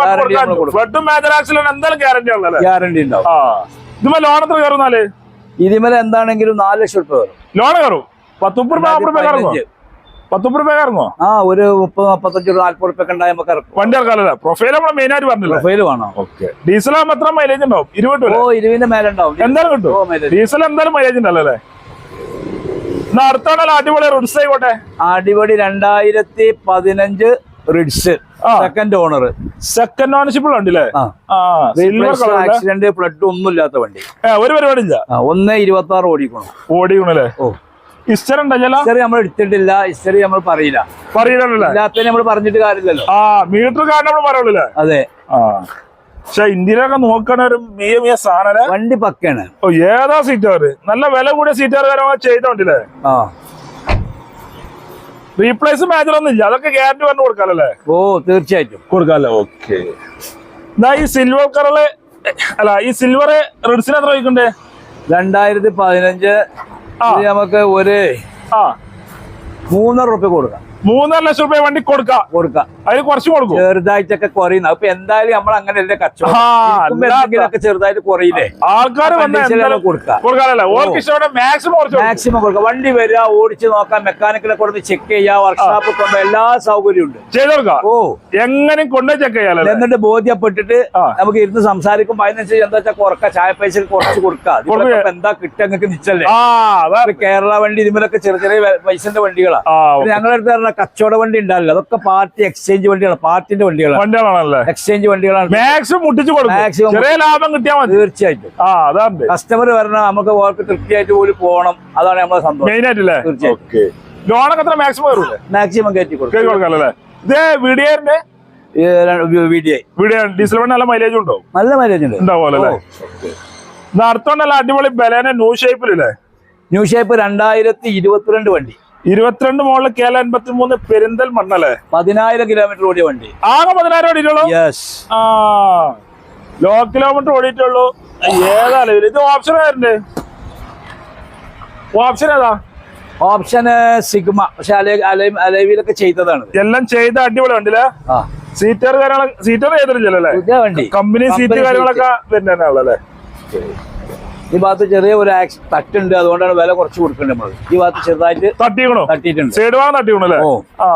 ഗ്യാരണ്ടി ഉണ്ടാവും. ആ. ഇതുമ്പോ ലോൺ എത്ര കയറുന്നാൽ ഇതിമേലെ എന്താണെങ്കിലും നാല് ലക്ഷം റുപ്യ വരും ലോൺ കയറും? പത്ത് മുപ്പത് രൂപ നാൽപ്പത് രൂപ ഇറങ്ങോ പതിനഞ്ച്. പത്ത് മുപ്പത് രൂപ ഇറങ്ങോ ആ ഒരു മുപ്പത് മുപ്പത്തഞ്ച് നാല്പത് ഒക്കെ ഉണ്ടായി നമുക്ക് ഇറക്കും. വണ്ടി ഇറക്കാലല്ലേ പ്രൊഫൈൽ നമ്മൾ മെയിൻ ആയിട്ട് വന്നില്ല പ്രൊഫൈൽ വേണം. ഓക്കെ ഡീസൽ ആകുമ്പോൾ എത്ര മൈലേജ് ഉണ്ടാവും? ഇരുപത് ഓ ഇരുപതിന്റെ മേലെ ഉണ്ടാവും. എന്തായാലും കിട്ടും. ഡീസൽ എന്തായാലും മൈലേജ് ഉണ്ടല്ലോ അല്ലേ? എന്നാ അടുത്താണല്ലോ അടിപൊളി റുഡ്സ് ആയിക്കോട്ടെ. അടിപൊളി രണ്ടായിരത്തി പതിനഞ്ച് Ritz second owner second ownership ഉണ്ടല്ലേ ആക്സിഡന്റ് ഫ്ലഡ് ഒന്നും ഇല്ലാത്ത വണ്ടി. ഒരു പരിപാടി ഇല്ല ഒന്ന് ഇരുപത്തി ആറ് ഓടിക്കണം ഓടിക്കണല്ലേ ഓ. ഇസ്റ്റർ ഉണ്ടല്ലോ ഹിസ്റ്ററി നമ്മൾ എടുത്തിട്ടില്ല. ഹിസ്റ്ററി നമ്മൾ പറയില്ല. പറയില്ലല്ലോ നമ്മൾ പറഞ്ഞിട്ട് കാര്യമില്ലല്ലോ. ആ മീറ്റർ കാരണം നമ്മൾ പറയുള്ളൂ അതെ. ആ. പക്ഷെ ഇന്ത്യയിലൊക്കെ നോക്കണ ഒരു മിയ മിയ സാധനം വണ്ടി പക്കാണ് ഓ ഏതാ സീറ്റാർ നല്ല വില കൂടിയ സീറ്റാർ കാര്യങ്ങൾ ചെയ്തോണ്ടില്ലേ ആ. റീപ്ലേസ് മേജർ ഒന്നും ഇല്ല. അതൊക്കെ ഗ്യാരണ്ടി പറഞ്ഞു കൊടുക്കാല്ലേ ഓ തീർച്ചയായിട്ടും. കൊടുക്കാല്ലേ ഓക്കെ എന്നാ ഈ സിൽവർ കളറ് അല്ല ഈ സിൽവർ റെഡ്സിന് എത്ര വയ്ക്കണ്ടേ രണ്ടായിരത്തി പതിനഞ്ച്. ഇത് നമുക്ക് ഒരു മൂന്നര റുപ്യ കൊടുക്കാം. മൂന്നര ലക്ഷം രൂപ വണ്ടി കൊടുക്കാം. കൊടുക്കാം. അതിന് കുറച്ച് കൊടുക്കും. ചെറുതായിട്ടൊക്കെ കുറയുന്നു. അപ്പൊ എന്തായാലും നമ്മൾ അങ്ങനെ അല്ലേ കച്ചവടം? ചെറുതായിട്ട് കുറയില്ലേ? ആൾക്കാർ ഓർക്ക് ഇഷ്ടപ്പെട്ട മാക്സിമം മാക്സിമം കൊടുക്കാം. വണ്ടി വരിക ഓടിച്ച് നോക്കാം മെക്കാനിക്കിനെ കൊടുത്ത് ചെക്ക് ചെയ്യാം വർക്ക്ഷോപ്പിൽ കൊണ്ട് എല്ലാ സൗകര്യവും ഉണ്ട്. ചെയ്ത് കൊടുക്കാം. ഓ. എങ്ങനെയും കൊണ്ട് ചെക്ക് ചെയ്യാലോ എന്നിട്ട് ബോധ്യപ്പെട്ടിട്ട് നമുക്ക് ഇരുന്ന് സംസാരിക്കുമ്പോ അതിനനുസരിച്ച് എന്താ വെച്ചാൽ കുറക്ക ചായ പൈസ കുറച്ച് കൊടുക്കാം. എന്താ കിട്ടുക നിങ്ങൾക്ക് നിച്ചല്ലേ ആ കേരള വണ്ടി ഇതുമൊക്കെ ചെറിയ ചെറിയ പൈസന്റെ വണ്ടികളാ. ആ പിന്നെ ഞങ്ങളുടെ അടുത്ത് കച്ചവട വണ്ടി ഉണ്ടാവില്ല. അതൊക്കെ പാർട്ടി എക്സ്ചേഞ്ച് വണ്ടികളാണ് പാർട്ടിന്റെ വണ്ടികളാണ് വണ്ടികളാണല്ലേ? എക്സ്ചേഞ്ച് വണ്ടികളാണ്. മാക്സിമം മുട്ടിച്ചു കൊടുക്കും. ചെറിയ ലാഭം കിട്ടിയാൽ മതി. തീർച്ചയായിട്ടും. കസ്റ്റമർ വരണം. നമുക്ക് ഓർക്ക് തൃപ്തിയായിട്ട് പോലും പോകണം. അതാണ് നമ്മളെ സന്തോഷം. മെയിൻ ആയിട്ടില്ലേ? തീർച്ചയായിട്ടും. ലോണൊക്കെ എത്ര മാക്സിമം കയറൂലേ മാക്സിമം കയറ്റി കൊടുക്കും. ഇത് വീഡിയോന്റെ ഡീസൽ വണ്ടി നല്ല മൈലേജ് ഉണ്ടോ? നല്ല മൈലേജ് ഉണ്ട്. ഉണ്ടാവുമല്ലോ അടിപൊളി ബലേന ന്യൂ ഷേപ്പിലല്ലേ ന്യൂ ഷേപ്പ് രണ്ടായിരത്തി ഇരുപത്തിരണ്ട് വണ്ടി. ഇരുപത്തിരണ്ട് മോളിൽ കേല അൻപത്തി മൂന്ന് പെരിന്തൽ മണ്ണല്ലേ? പതിനായിരം കിലോമീറ്റർ ഓടിയ വണ്ടി. ആകെ പതിനായിരം ഓടിയിട്ടുള്ളൂ? യെസ് ആ. ലോ കിലോമീറ്റർ ഓടിയിട്ടുള്ളൂ. ഏതാ ലെവൽ ഇത് ഓപ്ഷൻ ആയിരുന്നു ഓപ്ഷൻ ഏതാ? Option Sigma. പക്ഷെ അലേ അലൈ- അലൈവിലൊക്കെ ചെയ്തതാണ്. എല്ലാം ചെയ്ത അടിപൊളി വണ്ടി അല്ലേ സീറ്റർ കാര്യങ്ങളൊക്കെ സീറ്റർ ചെയ്തിട്ടില്ലല്ലോ കമ്പനി സീറ്റ് കാര്യങ്ങളൊക്കെ കാര്യങ്ങളൊക്കെ വരുന്നതല്ലേ ഈ ഭാഗത്ത് ചെറിയ ഒരു ആക്സ് തട്ടുണ്ട് അതുകൊണ്ടാണ് വില കുറച്ച് കൊടുക്കേണ്ടത് നമ്മൾ ഈ ഭാഗത്ത് ചെറുതായിട്ട് തട്ടിക്കണോ? തട്ടിയിട്ടുണ്ട്. സൈഡ് ഭാഗം തട്ടിക്കണോ ഓ. ആ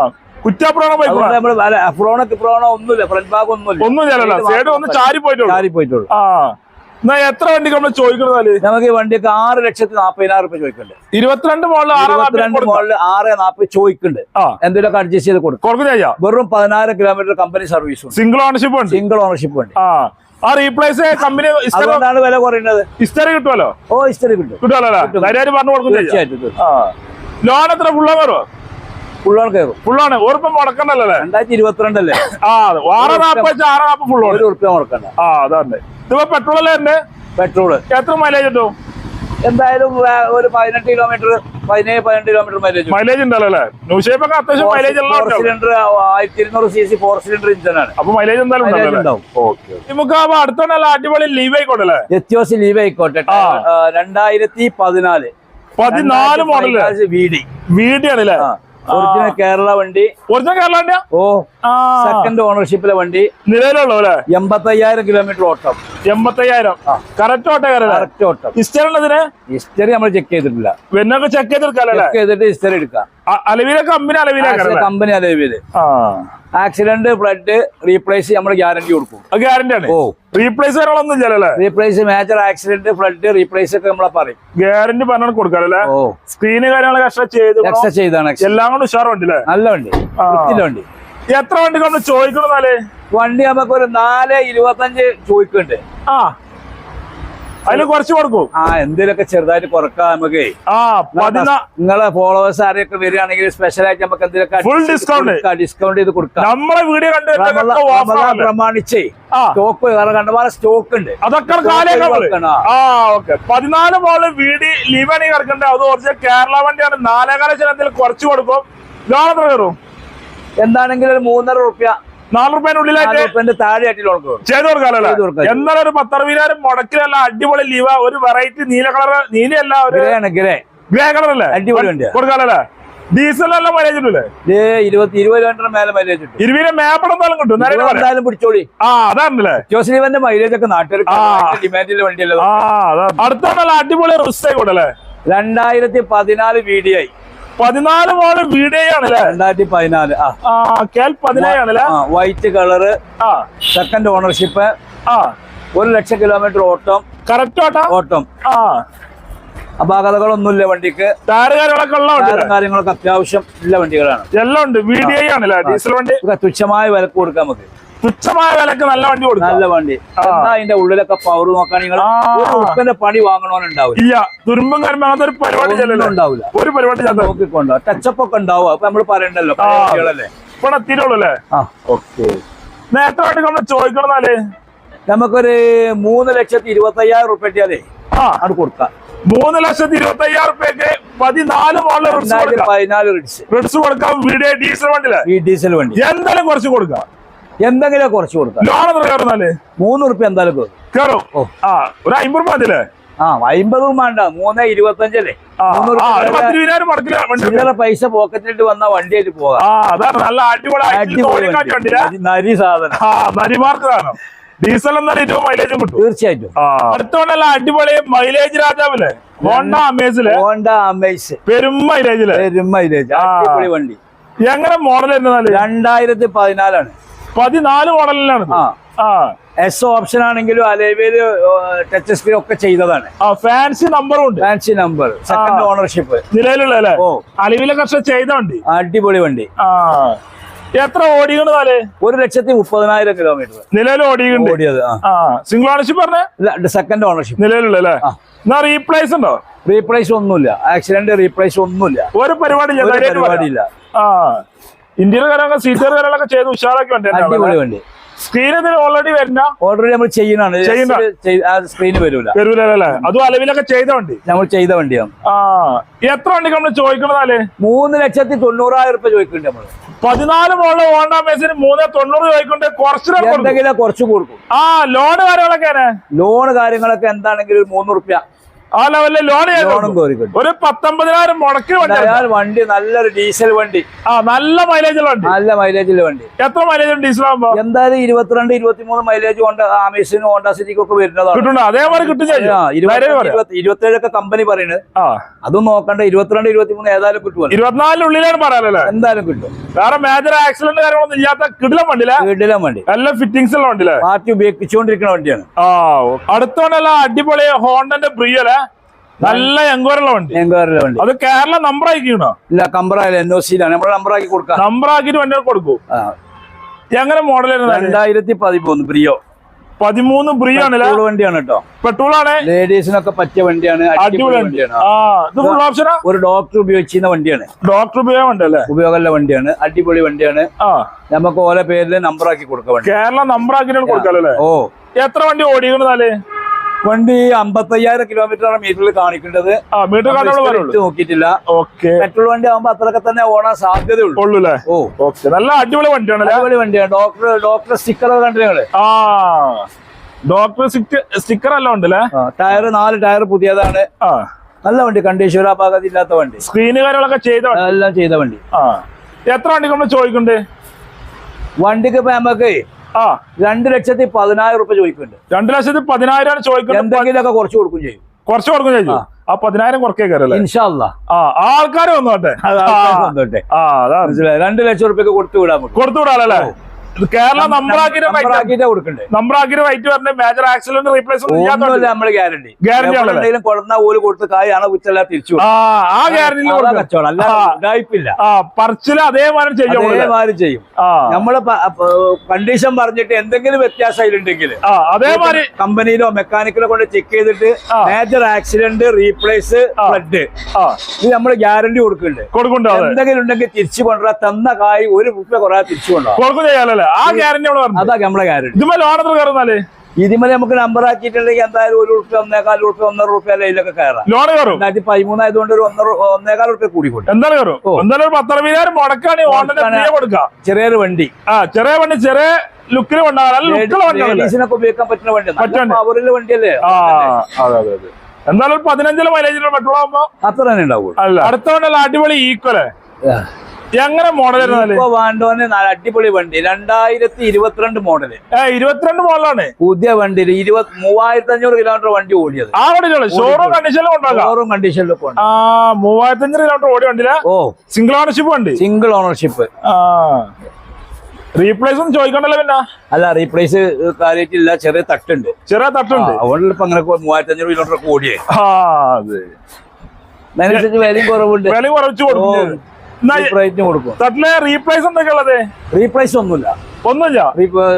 നമ്മൾ അഫ്രോണോ കിഫ്രോണോ ഒന്നുമില്ല ഫ്രണ്ട് ഭാഗം ഒന്നുമില്ല. ഒന്നും ചെയ്യലല്ല സൈഡ് ഒന്ന് ചാരി പോയിട്ടുള്ളൂ. ചാരി പോയിട്ടുള്ളൂ. ആ. എത്ര വണ്ടിക്ക് നമ്മൾ ചോദിക്കുന്നത് നമുക്ക് ഈ വണ്ടിക്ക് ആറ് ലക്ഷത്തി നാപ്പതിനായിരം റുപ്യ ചോദിക്കുന്നുണ്ട് ഇരുപത്തിരണ്ട് ഇരുപത്തിരണ്ട് മോളിൽ ആറ് നാപ്പത് ചോദിക്കുന്നുണ്ട് ആ. എന്തെങ്കിലുമൊക്കെ അഡ്ജസ്റ്റ് ചെയ്ത് കൊടുക്കും. വെറും പതിനായിരം kilometre company service single ownership ഉണ്ട്. സിംഗിൾ ഓണർഷിപ്പ് ഉണ്ട്. ആ റീപ്ലേസ് (laughs) കമ്പനി അതുകൊണ്ടാണ് വില കുറയുന്നത്. ഇസ്റ്ററി കിട്ടുമല്ലോ ഓ ഇസ്റ്ററി കിട്ടും. കിട്ടുമല്ലോ. ധൈര്യമായിട്ട് പറഞ്ഞു കൊടുക്കും ചെയ്യാം. തീർച്ചയായിട്ടും ലോൺ എത്ര ഫുള്ളാ വരുമോ ഫുള്ളോൺ കയറും. ഫുള്ളാണ് ഉറപ്പം മുടക്കണ്ടല്ലോ രണ്ടായിരത്തി ഇരുപത്തിരണ്ടല്ലേ ആ. ആറ് നാപ്പ് വെച്ച് ആറ് നാപ്പ് ഫുള്ളാണ് ഒരു ഉറുപ്പ്യ മുടക്കണ്ട. ആ അതാണ്. ഇതിപ്പോ പെട്രോൾ അല്ലേ പെട്രോൾ എത്ര മൈലേജ് കിട്ടും? എന്തായാലും ഒരു പതിനെട്ട് കിലോമീറ്റർ പതിനേഴ് പതിനെട്ട് കിലോമീറ്റർ മൈലേജ് മൈലേജ് ഉണ്ടല്ലോ അല്ലേ? ന്യൂ ഷേപ്പ് ഒക്കെ അത്യാവശ്യം മൈലേജ് ഫോർ സിലിണ്ടർ ആയിരത്തി ഇരുന്നൂറ് സി സി ഫോർ സിലിണ്ടർ ഇഞ്ചനാണ് അപ്പൊ മൈലേജ് എന്തായാലും ഉണ്ടാവും. നമുക്ക് അടുത്തോണ്ടല്ല അടിപൊളി ലീവ് ആയിക്കോട്ടല്ലേ എത്യോസ് ലീവ് ആയിക്കോട്ടെ രണ്ടായിരത്തി പതിനാല്. പതിനാല് മോഡൽ വീടി. വീടിയാണ് ആണല്ലേ ഒറിജിനൽ കേരള വണ്ടി. ഒറിജിനൽ കേരള ഓ ആ. സെക്കൻഡ് ഓണർഷിപ്പിലെ വണ്ടി. നിലവിലുള്ളൂ അല്ലേ? എൺപത്തയ്യായിരം കിലോമീറ്റർ ഓട്ടം. എൺപത്തയ്യായിരം. കറക്റ്റ് ഓട്ടം കറക്റ്റ് ഓട്ടം. ഇസ്റ്ററിനതിന് ഹിസ്റ്ററി നമ്മൾ ചെക്ക് ചെയ്തിട്ടില്ല. വെന്നൊക്കെ ചെക്ക് ചെയ്തെടുക്കാല്ലേ ചെക്ക് ചെയ്തിട്ട് ഹിസ്റ്ററി എടുക്കാം. അലവിലെ കമ്പനി അലവിലെ കമ്പനി അലവിൽ. ആ. ആക്സിഡന്റ് ഫ്ലഡ് റീപ്ലേസ് നമ്മൾ ഗ്യാരണ്ടി കൊടുക്കും. ഗ്യാരണ്ടി ആണ്? ഓ. റീപ്ലേസ് കാര്യങ്ങളൊന്നും ഇല്ലല്ലേ replace major accident flood replace ഒക്കെ നമ്മളെ പറയും. ഗ്യാരണ്ടി പറഞ്ഞാൽ കൊടുക്കാറല്ലേ ഓ. സ്ക്രീന് ചെയ്ത് എക്സ്ട്രാ ചെയ്താണ്. എല്ലാം കൊണ്ട് ഉഷാറുണ്ടല്ലേ നല്ല വണ്ടി. വണ്ടി. എത്ര വണ്ടി നമ്മൾ ചോദിക്കണമെന്നാലേ വണ്ടി നമുക്ക് ഒരു നാല് ഇരുപത്തഞ്ച് ചോദിക്കുന്നുണ്ട്. ആ. അതിന് കുറച്ച് കൊടുക്കും. ആ എന്തേലൊക്കെ ചെറുതായിട്ട് കുറക്കാം നമുക്ക്. നിങ്ങളെ ഫോളോവേഴ്സ് ആരെയൊക്കെ വരികയാണെങ്കിൽ സ്പെഷ്യൽ ആയിട്ട് നമുക്ക് എന്തെങ്കിലും ഫുൾ discount. ഡിസ്കൗണ്ട് ചെയ്ത് കൊടുക്കാം. നമ്മളെ വീഡിയോ കണ്ട് പ്രമാണിച്ച്. സ്റ്റോക്ക് വേറെ കണ്ടുപോലെ സ്റ്റോക്ക് ഉണ്ട്. അതൊക്കെ പതിനാല് മോൾ വീടി ലിവണി കിടക്കണ്ടേ അത് കുറച്ച് കേരള വണ്ടിയാണ്. നാലേകാല ചിലത്തിൽ കുറച്ച് കൊടുക്കും. ലോൺ എത്ര കയറും എന്താണെങ്കിലും ഒരു മൂന്നര റുപ്യ നാല് റുപ്യന്റെ ഉള്ളിലായിട്ട് റുപ്യന്റെ താഴെ ആയിട്ട് ലോൺ കയറും ചെയ്ത് കൊടുക്കാമല്ലോ ചെയ്ത് കൊടുക്കാം. എന്നാലും ഒരു പത്തറുപതിനായിരം മുടക്കിലല്ല അടിപൊളി ലീവ. ഒരു വെറൈറ്റി നീല കളർ നീലയല്ല ഒരു ഗ്രേ ഗ്രേ. കളർ അല്ലേ? അടിപൊളി വണ്ടിയാ. ഡീസലല്ല മൈലേജ് ഉണ്ടല്ലേ ഇത് ഇരുപത്തി ഇരുപത് മൈലേജ് കിട്ടും. എന്തായാലും പിടിച്ചോളി. ആ അതാണല്ലേ. ജോസ്ലീവന്റെ മൈലേജ് ഒക്കെ നാട്ടിൽ ആ. ഡിമാൻഡിലെ വണ്ടിയല്ലേ? അടിപൊളി റിസ്റ്റ് ആയിക്കോട്ടെ രണ്ടായിരത്തി പതിനാല് വീഡിയോ ഐ പതിനാല് മോഡൽ വീടേയാണ് രണ്ടായിരത്തി പതിനാല് ആ. ആ കേൽ പതിനേഴ് ആണല്ലേ ആ വൈറ്റ് കളറ് ആ. സെക്കൻഡ് ഓണർഷിപ്പ് ആ. ഒരു ലക്ഷം കിലോമീറ്റർ ഓട്ടം കറക്റ്റ് ഓട്ടം? ഓട്ടം. ആ. അപാകതകളൊന്നുമില്ല വണ്ടിക്ക്. ടയർ കാര്യങ്ങളൊക്കെ കാര്യങ്ങളൊക്കെ അത്യാവശ്യം ഉള്ള വണ്ടികളാണ്. എല്ലാം ഉണ്ട്. വീഡിയോ ആണല്ലേ? ഡീസൽ വണ്ടി? തുച്ഛമായ വിലക്ക് കൊടുക്കാൻ നമുക്ക്. തുച്ഛമായ വിലക്ക് നല്ല വണ്ടി കൊടുക്കും നല്ല വണ്ടി. അതിന്റെ ഉള്ളിലൊക്കെ പവർ ഉറുപ്പിന്റെ പണി വാങ്ങണോണ്ടാവും ഇല്ല തുരുമ്പും അങ്ങനത്തെ ഒരു പരിപാടി ഉണ്ടാവില്ല. ഒരു പരിപാടി നോക്കിക്കൊണ്ടോ. ടച്ചപ്പ് ഒക്കെ ഉണ്ടാവും. അപ്പൊ നമ്മൾ പറയണ്ടല്ലോ ഇപ്പൊ എത്തിയിട്ടുള്ളൂ അല്ലേ? ഓക്കെ. നേരത്തെ വണ്ടി നമ്മൾ ചോദിക്കണമെന്നാൽ നമുക്കൊരു മൂന്ന് ലക്ഷത്തി ഇരുപത്തി അയ്യായിരം റുപ്യ അതെ അത് കൊടുക്കാം. മൂന്ന് ലക്ഷത്തി ഇരുപത്തി അയ്യായിരം റുപ്യക്ക് പതിനാല് മോഡൽ റിഡ്സ് കൊടുക്കാം. പതിനാല് റിഡ്സ് റിഡ്സ് കൊടുക്കാം. വീഡിയോ ഡീസൽ വണ്ടിയിലെ ഡീസൽ വണ്ടി. എന്തായാലും കുറച്ച് കൊടുക്കാം. എന്തെങ്കിലും കുറച്ച് കൊടുക്കാം. ലോൺ എത്ര കയറുന്നാൽ മൂന്ന് റുപ്യ എന്തായാലും കയറും? കയറും ആ ഒരു അമ്പത് രൂപ ആ അമ്പതും വേണ്ട. മൂന്ന് ഇരുപത്തഞ്ചല്ലേ? ചില്ലറ പൈസ പോക്കറ്റിലിട്ട് വന്ന വണ്ടിയായിട്ട് പോകാം. നരി- സാധനം. ഡീസൽ എന്നാലും ഏറ്റവും മൈലേജും കിട്ടും. തീർച്ചയായിട്ടും. അടുത്തോണ്ടല്ല അടിപൊളി മൈലേജ് രാജാവില്ലേ? ഹോണ്ട അമേസിൽ. Honda Amaze. പെരും മൈലേജിൽ പെരും മൈലേജ് അടിപൊളി വണ്ടി. എങ്ങനെ മോഡൽ എന്നാൽ? രണ്ടായിരത്തി പതിനാലാണ്. പതിനാല് മോഡലിലാണ് ആ. എസ് ഓപ്ഷൻ ആണെങ്കിലും അലേവേൽ ടച്ച് സ്ക്രീൻ ഒക്കെ ചെയ്തതാണ്. ഫാൻസി നമ്പറും ഉണ്ട്. ഫാൻസി നമ്പർ സെക്കൻഡ് ഓണർഷിപ്പ് നിലവിലുള്ള അലവിലെ കർഷക ചെയ്ത വണ്ടി. അടിപൊളി വണ്ടി. എത്ര ഓടിയുണ്ട് നാല്? ഒരു ലക്ഷത്തി മുപ്പതിനായിരം കിലോമീറ്റർ നിലവിൽ ഓടിയുണ്ട് ഓടിയത് സിംഗിൾ ഓണർഷിപ്പ് പറഞ്ഞ? സെക്കൻഡ് ഓണർഷിപ്പ് നിലവിലുള്ള അല്ലേ? എന്നാ റീപ്ലേസ് ഉണ്ടോ? റീപ്ലേസ് ഒന്നുമില്ല. ആക്സിഡന്റ് റീപ്ലേസ് ഒന്നുമില്ല. ഒരു പരിപാടി ഇല്ല, ഒരു ധൈര്യമായിട്ട് പറയാം. പരിപാടിയില്ല ആ. ഇന്ത്യയുടെ കാര്യങ്ങളൊക്കെ സീറ്റർ കാര്യങ്ങളൊക്കെ ചെയ്ത് ഉഷാറാക്കി വണ്ടി സ്ക്രീൻ ഇതിൽ ഓൾറെഡി വരുന്ന ഓൾറെഡി നമ്മൾ ചെയ്യുന്നതാണ്. ചെയ്യുന്ന. സ്ക്രീന് വരൂല. വരൂലല്ലേ? അതും അലവിലൊക്കെ ചെയ്ത വണ്ടി? നമ്മൾ ചെയ്ത വണ്ടിയാണ്. ആ. എത്ര വണ്ടി നമ്മൾ ചോദിക്കണതാൽ മൂന്ന് ലക്ഷത്തി തൊണ്ണൂറായിരം റുപ്യ ചോദിക്കുന്നുണ്ട് നമ്മൾ. പതിനാല് മോളിൽ ഓണ്ടാ മേസിന് മൂന്ന് തൊണ്ണൂറ് ചോദിക്കൊണ്ട് കുറച്ച് എന്തെങ്കിലും കുറച്ച് കൊടുക്കും. ആ ലോൺ കാര്യങ്ങളൊക്കെ ലോൺ കാര്യങ്ങളൊക്കെ എന്താണെങ്കിലും മൂന്ന് റുപ്യ ആ ലെവലിൽ ലോൺ ലോണും ഒരു പത്തൊമ്പതിനായിരം മുടക്കി വണ്ടി വണ്ടി നല്ലൊരു ഡീസൽ വണ്ടി. ആ നല്ല മൈലേജുള്ള വണ്ടി. നല്ല മൈലേജുള്ള വണ്ടി. എത്ര മൈലേജ് ഡീസൽ ആകുമ്പോ എന്തായാലും ഇരുപത്തിരണ്ട് ഇരുപത്തിമൂന്ന് മൈലേജ് കൊണ്ട് ആമേസിനും ഹോണ്ട സിറ്റിക്കും ഒക്കെ വരുന്നതാണ്. അതേപോലെ കിട്ടും ഇരുപത്തേഴൊക്കെ കമ്പനി പറയുന്നത്. ആ. അതും നോക്കണ്ട ഇരുപത്തിരണ്ട് ഇരുപത്തിമൂന്ന് ഏതായാലും കിട്ടുമല്ലോ ഇരുപത്തിനാലിനുള്ളിലാണ് പറയാനല്ലേ എന്തായാലും കിട്ടും. വേറെ മേജർ ആക്സിഡന്റ് കാര്യങ്ങളൊന്നും ഇല്ലാത്ത കിടിലം വണ്ടിയില്ല? കിടിലം വണ്ടി. നല്ല ഫിറ്റിംഗ്സ് ഉള്ള വണ്ടിയില്ലേ? പാർട്ടി ഉപയോഗിച്ചുകൊണ്ടിരിക്കുന്ന വണ്ടിയാണ്. ആ അടുത്തോണ്ടല്ല അടിപൊളി ഹോണ്ടന്റെ പ്രിയല്ലേ നല്ല എങ്കോരുള്ള വണ്ടി. ഞങ്ങളുടെ വണ്ടി. അത് കേരള നമ്പർ ആക്കിക്കണോ ഇല്ല കമ്പറായാലും എൻ ഒ സിയിലാണ് നമ്മൾ നമ്പറാക്കി കൊടുക്കാം. നമ്പർ ആക്കിയിട്ട് വണ്ടി കൊടുക്കൂ. എങ്ങനെ മോഡൽ രണ്ടായിരത്തി പതിമൂന്ന് പ്രിയോ പതിമൂന്ന് ബ്രിയോ പെട്രോൾ വണ്ടിയാണ് കേട്ടോ. പെട്രോൾ ആണ്? ലേഡീസിനൊക്കെ പറ്റിയ വണ്ടിയാണ്. അടിപൊളി അടിപൊളി വണ്ടി. വണ്ടിയാണ്. ഒരു ഡോക്ടർ ഉപയോഗിച്ചിരുന്ന വണ്ടിയാണ്. ഡോക്ടർ ഉപയോഗം ഉണ്ടല്ലേ ഉപയോഗമുള്ള വണ്ടിയാണ്. അടിപൊളി വണ്ടിയാണ്. നമുക്ക് ഓരോ പേരിൽ നമ്പറാക്കി കൊടുക്കാം കേരള നമ്പർ ആക്കി കൊടുക്കാല്ലേ ഓ. എത്ര വണ്ടി ഓടിക്കണതാൽ? വണ്ടി അമ്പത്തയ്യായിരം കിലോമീറ്റർ ആണ് മീറ്ററിൽ കാണിക്കേണ്ടത്. നോക്കിയിട്ടില്ല. ഓക്കെ. പെട്രോൾ വണ്ടി ആകുമ്പോ അത്രയൊക്കെ തന്നെ ഓടാൻ സാധ്യതയുള്ളൂ. ഉള്ളൂല്ലേ? ഓ. ഓക്കെ. നല്ല അടിപൊളി വണ്ടിയാണ് അടിപൊളി വണ്ടിയാണ്. ഡോക്ടർ ഡോക്ടർ സ്റ്റിക്കർ കണ്ടു ഞങ്ങൾ ആ. ഡോക്ടർ സ്റ്റിക്കർ എല്ലാം ഉണ്ടല്ലേ? ടയർ നാല് ടയർ പുതിയതാണ്. ആ. നല്ല വണ്ടി കണ്ടീഷൻ ഒരു അപാകത ഇല്ലാത്ത വണ്ടി. സ്ക്രീന് കാര്യങ്ങളൊക്കെ ചെയ്ത എല്ലാം ചെയ്ത വണ്ടി. ആ. എത്ര വണ്ടി നമ്മൾ ചോദിക്കണ്ടേ വണ്ടിക്ക് ഇപ്പൊ നമുക്ക് ആ രണ്ട് ലക്ഷത്തി പതിനായിരം റുപ്യ ചോദിക്കുന്നുണ്ട്. രണ്ടു ലക്ഷത്തി പതിനായിരം ചോദിക്കുന്നത് എന്തെങ്കിലുമൊക്കെ കുറച്ച് കൊടുക്കും ചെയ്യും. കുറച്ച് കൊടുക്കും ചെയ്യും. ആ. പതിനായിരം കുറക്കേ കയറല്ലേ ഇൻഷാല്ല. ആ ആൾക്കാർ വന്നോട്ടെ. വന്നോട്ടെ. ആ മനസ്സിലായി? രണ്ട് ലക്ഷം റുപ്യൊക്കെ കൊടുത്തു വിടാൻ കൊടുത്തു വിടാലല്ലേ? ഇത് കേരള കൊടുക്കണ്ടേ? റൈറ്റ് പറഞ്ഞ മേജർ ആക്സിഡന്റ് നമ്മൾ ഗ്യാരണ്ടി കൊടുന്ന ഓൽ കൊടുത്ത് കായാണ് തിരിച്ചു ആ ഗ്യാരണ്ടിയിൽ കച്ചവടം. അല്ല അതേമാതിരി അതേമാതിരി ചെയ്യും. നമ്മൾ കണ്ടീഷൻ പറഞ്ഞിട്ട് എന്തെങ്കിലും വ്യത്യാസം അതിലുണ്ടെങ്കിൽ അതേമാതിരി കമ്പനിയിലോ മെക്കാനിക്കലോ കൊണ്ട് ചെക്ക് ചെയ്തിട്ട്. Major accident replace. ഫ്ലഡ് ഇത് നമ്മൾ ഗ്യാരണ്ടി കൊടുക്കുന്നുണ്ട്. എന്തെങ്കിലും ഉണ്ടെങ്കിൽ തിരിച്ചു കൊണ്ടുവരാ. തന്ന കായ് ഒരു റുപ്യ കുറേ തിരിച്ചു കൊണ്ടുപോകാം ആ ഗ്യാരണ്ടി നമ്മൾ പറഞ്ഞു അതാ നമ്മളെ ഗ്യാരണ്ടി ഇതുമേ ലോൺ കയറുന്നാൽ? ഇതിമേലെ നമുക്ക് നമ്പർ ആക്കിയിട്ടുണ്ടെങ്കിൽ എന്തായാലും ഒരു റുപ്യ ഒന്നേകാൽ റുപ്യ ഒന്നര റുപ്യ അതിലൊക്കെ കയറാം. ലോൺ കയറും. രണ്ടായിരത്തി പതിമൂന്നായതുകൊണ്ട് ഒരു ഒന്നര ഒന്നേകാൽ റുപ്യ കൂടിക്കൊണ്ട് എന്തായാലും കയറും. എന്തായാലും ഒരു പത്തറുപതിനായിരം മുടക്കാണ് കൊടുക്കാം ചെറിയൊരു വണ്ടി. ആ ചെറിയ വണ്ടി ചെറിയ ലുക്കിൽ വണ്ടിയാണല്ലേ ലേഡീസിനൊക്കെ ഉപയോഗിക്കാൻ പറ്റുന്ന വണ്ടി. പറ്റുന്ന വണ്ടി. അല്ലേ വണ്ടിയല്ലേ? എന്തായാലും പതിനഞ്ചിലെ മൈലേജിലുള്ള പെട്രോൾ ആകുമ്പോ അത്ര തന്നെ ഉണ്ടാവും അടുത്ത വണ്ടിയല്ല അടിപൊളി ഈക്വൽ എങ്ങനെ മോഡൽ വാണ്ടോന് അടിപൊളി വണ്ടി. രണ്ടായിരത്തി ഇരുപത്തിരണ്ട് മോഡൽ ഇരുപത്തിരണ്ട് മോഡലാണ് പുതിയ വണ്ടി ഇരുപത്തി മൂവായിരത്തി അഞ്ഞൂറ് കിലോമീറ്റർ വണ്ടി ഓടിയത്. ആ വണ്ടിയിലുള്ള ഷോറൂം കണ്ടീഷനിലും ഷോറൂം കണ്ടീഷനിലും പോകണം ആ മൂവായിരത്തി അഞ്ഞൂറ് കിലോമീറ്റർ ഓടി വണ്ടിയില്ല ഓ. സിംഗിൾ ഓണർഷിപ്പ് വണ്ടി? സിംഗിൾ ഓണർഷിപ്പ് ആ. റീപ്ലേസ് ഒന്നും ചോദിക്കണ്ടല്ലോ പിന്നെ? അല്ല റീപ്ലേസ് കാര്യമായിട്ടില്ല ചെറിയ തട്ടുണ്ട്. ചെറിയ തട്ടുണ്ട്. അതുകൊണ്ട് ഇപ്പൊ അങ്ങനെ മൂവായിരത്തി അഞ്ഞൂറ് കിലോമീറ്റർ ഓടിയേ. ആ അതെ. വിലയും കുറവുണ്ട്. വിലയും കുറവ് കൊടുക്കും റേറ്റിന് കൊടുക്കും. തട്ടിലെ റീപ്ലേസ് എന്തൊക്കെ ഉള്ളത്? റീപ്ലേസ് ഒന്നുമില്ല. ഒന്നുമില്ല?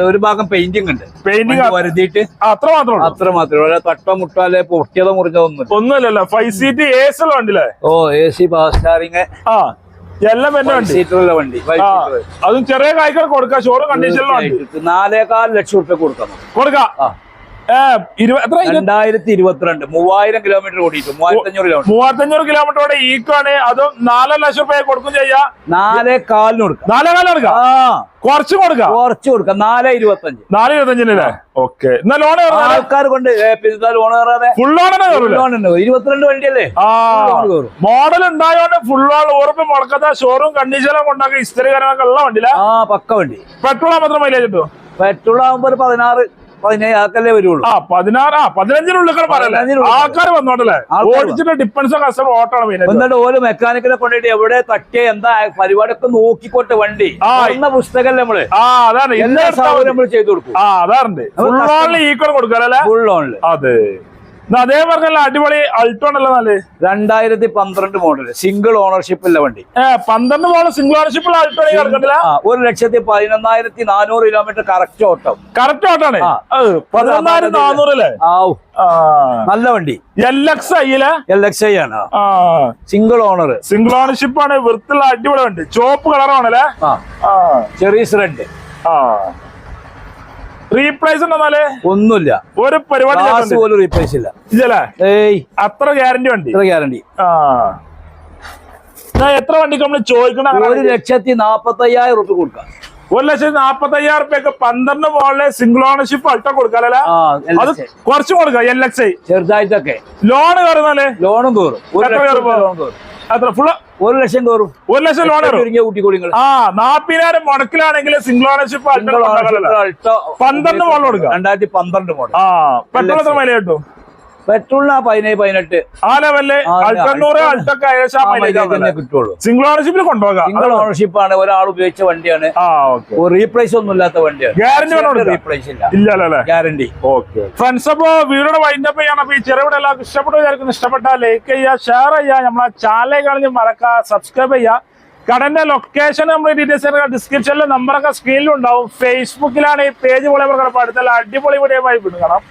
ഒരു ഭാഗം പെയിന്റിംഗ് ഉണ്ട്. പെയിന്റിംഗ് വരുത്തിയിട്ട് അത്ര മാത്രമേ ഉള്ളൂ. അത്ര മാത്രമേ ഉള്ളൂ. തട്ടോ മുട്ടോ അല്ലെ പൊട്ടിയതോ മുറിഞ്ഞതോ ഒന്നുമില്ല. ഒന്നുമില്ലല്ലോ. ഫൈവ് സീറ്റ് എസ് ഉള്ള വണ്ടിയില്ലേ? ഓ എ സി പവർ സ്റ്റാറിങ് ആ എല്ലാം എന്നെ വണ്ടി. സീറ്ററുള്ള വണ്ടി. അതും ചെറിയ കായ്ക്കൾ കൊടുക്കാം. ഷോറും കണ്ടീഷനിലും വണ്ടി. തീർച്ചയായിട്ടും. നാലേകാൽ ലക്ഷം റുപ്യ കൊടുക്കാം. കൊടുക്കാം രണ്ടായിരത്തി ഇരുപത്തിരണ്ട് മൂവായിരം കിലോമീറ്റർ ഓടിയിട്ട് മൂവായിരത്തഞ്ഞൂറ് കിലോമീറ്റർ മൂവായിരത്തഞ്ഞൂറ് കിലോമീറ്ററോടെ ഈക്കാണ് അതും നാല് ലക്ഷം രൂപ കൊടുക്കും ചെയ്യാ. നാലേ കാലിന് കൊടുക്കാം. നാലേ കാലം കൊടുക്കാം? കുറച്ച് കൊടുക്കാം? കുറച്ച് കൊടുക്കാം. നാലേ ഇരുപത്തഞ്ച് നാല് ഇരുപത്തഞ്ചിനല്ലേ ഓക്കെ. എന്നാ ലോൺ ആൾക്കാർ കൊണ്ട് പിന്നെ ലോൺ കയറാതെ ഫുൾ ലോൺ ലോൺ ഇരുപത്തിരണ്ട് വണ്ടിയല്ലേ? മോഡൽ ഉണ്ടായോണ്ട് ഫുൾ ലോൺ ഉറപ്പ് മുടക്കാത്ത ഷോറൂം കണ്ടീഷനും കൊണ്ടാക്കി ഇസ്തരി കാര്യങ്ങളൊക്കെ ഉള്ള വണ്ടിയില്ല ആ പക്ക വണ്ടി. പെട്രോൾ മാത്രം മൈലേജ് കിട്ടും? പെട്രോൾ ആകുമ്പോ ഒരു പതിനാറ് പതിനേഴ് വരുള്ളൂ. ആ പതിനാറ് ആ പതിനഞ്ചിനുള്ളിൽ പറയല്ലേ. ആൾക്കാർ വന്നോട്ടല്ലേ ഓടിച്ചിട്ട് ഡിപ്പൻസ് കസ്റ്റമർ ഓട്ടാണ് എന്നിട്ട് ഓരോ മെക്കാനിക്കിനെ കൊണ്ടിട്ട് എവിടെ തട്ടിയ എന്താ പരിപാടിയൊക്കെ നോക്കിക്കോട്ടെ വണ്ടി. എന്ന പുസ്തകല്ലേ നമ്മൾ? അതാണ്. എല്ലാ സൗകര്യം നമ്മൾ ചെയ്തു കൊടുക്കും. ആ അതാണ്. ഫുൾ ഓൺലി ഈക്വൽ കൊടുക്കാറല്ലേ? ഫുൾ ഓൺലി അതെ. അതേ പറഞ്ഞല്ല അടിപൊളി അൾട്ടോ ഉണ്ടല്ലോ നല്ല. രണ്ടായിരത്തി പന്ത്രണ്ട് മോഡൽ സിംഗിൾ ഓണർഷിപ്പ് ഉള്ള വണ്ടി. പന്ത്രണ്ട് മോഡൽ സിംഗിൾ ഓണർഷിപ്പ് അൾട്ടോ കിടക്കത്തില്ല ഒരു ലക്ഷത്തി പതിനൊന്നായിരത്തി നാനൂറ് കിലോമീറ്റർ കറക്റ്റ് ഓട്ടം. കറക്റ്റ് ഓട്ടാണ് പതിനൊന്നായിരത്തി നാനൂറ് അല്ലേ? നല്ല വണ്ടി. എൽ എക്സ് ഐയിലെ എൽ എക്സ് ഐ ആണ് സിംഗിൾ ഓണർ സിംഗിൾ ഓണർഷിപ്പ് ആണ് വൃത്തിയുള്ള അടിപൊളി വണ്ടി. ചോപ്പ് കളറാണല്ലേ ചെറിയ റെഡ് ആ. റീപ്ലേസ് ഉണ്ടെന്നാൽ ഒന്നുമില്ല. ഒരു പരിപാടി. പോലും റീപ്ലേസ് ഇല്ല. ഇല്ലല്ലേ? ഏയ്. അത്ര ഗ്യാരണ്ടി വണ്ടി? അത്ര ഗ്യാരണ്ടി ആ. എത്ര വണ്ടിക്ക് നമ്മൾ ചോദിക്കണം ഒരു? ലക്ഷത്തി നാപ്പത്തി അയ്യായിരം റുപ്യ കൊടുക്കാം. ഒരു ലക്ഷത്തി നാപ്പത്തി അയ്യായിരം റുപ്യ പന്ത്രണ്ട് മോളിലെ സിംഗിൾ ഓണർഷിപ്പ് അൾട്ടോ കൊടുക്കാല്ലേ ആ അത്. കുറച്ച് കൊടുക്കാം എൽ എക്സ് ഐ ചെറുതായിട്ടൊക്കെ. ലോൺ കയറുന്നാലേ ലോണും കയറും ലോൺ കയറും അത്ര ഫുള്ള് ഒരു ലക്ഷം കയറും. ഒരു ലക്ഷം ലോൺ ചുരുങ്ങിയ കൂട്ടിക്കോളിങ്ങൾ ആ നാപ്പതിനായിരം മുടക്കിലാണെങ്കിൽ സിംഗിൾ ഓണർഷിപ്പ്? പന്ത്രണ്ട് മോഡൽ കൊടുക്കാം. രണ്ടായിരത്തി പന്ത്രണ്ട് മോഡൽ ആ പെട്രോൾ എത്ര മൈലേജ് കിട്ടും? പെട്രോളിന് പതിനേഴ് പതിനെട്ട്. ആ ലെവലിൽ അൾട്ടണ്ണൂറ് അൾട്ടൊക്കെ കിട്ടുള്ളൂ. സിംഗിൾ ഓണർഷിപ്പിൽ കൊണ്ടുപോകാം. സിംഗിൾ ഓണർഷിപ്പ് ആണ്. ഒരാൾ ഉപയോഗിച്ച വണ്ടിയാണ്. റീപ്ലേസ് ഒന്നും ഇല്ലാത്ത വണ്ടിയാണ്. ഗ്യാരണ്ടി റീപ്ലേസ് ഇല്ല. ഇല്ലല്ലോ ഗ്യാരണ്ടി ഓക്കെ. ഫ്രണ്ട്സ് അപ്പോ വീഡിയോയുടെ വൈൻഡപ്പ് ചെയ്യണം. അപ്പൊ ഈ ചെറുവിടെ എല്ലാവർക്കും ഇഷ്ടപ്പെട്ട വിചാരിക്കുന്നു. ഇഷ്ടപ്പെട്ടാൽ ലൈക്ക് ചെയ്യുക ഷെയർ ചെയ്യുക. നമ്മളെ ചാനലെ കളഞ്ഞ് മറക്കുക സബ്സ്ക്രൈബ് ചെയ്യുക. കടന്റെ ലൊക്കേഷൻ നമ്മൾ ഡീറ്റെയിൽസ് ഡിസ്ക്രിപ്ഷനിലെ നമ്പറൊക്കെ സ്ക്രീനിലുണ്ടാവും ഫേസ്ബുക്കിലാണ് ഈ പേജ് പോലെ അടുത്തുള്ള അടിപൊളി വീഡിയോ ആയി വിടും കാണാം.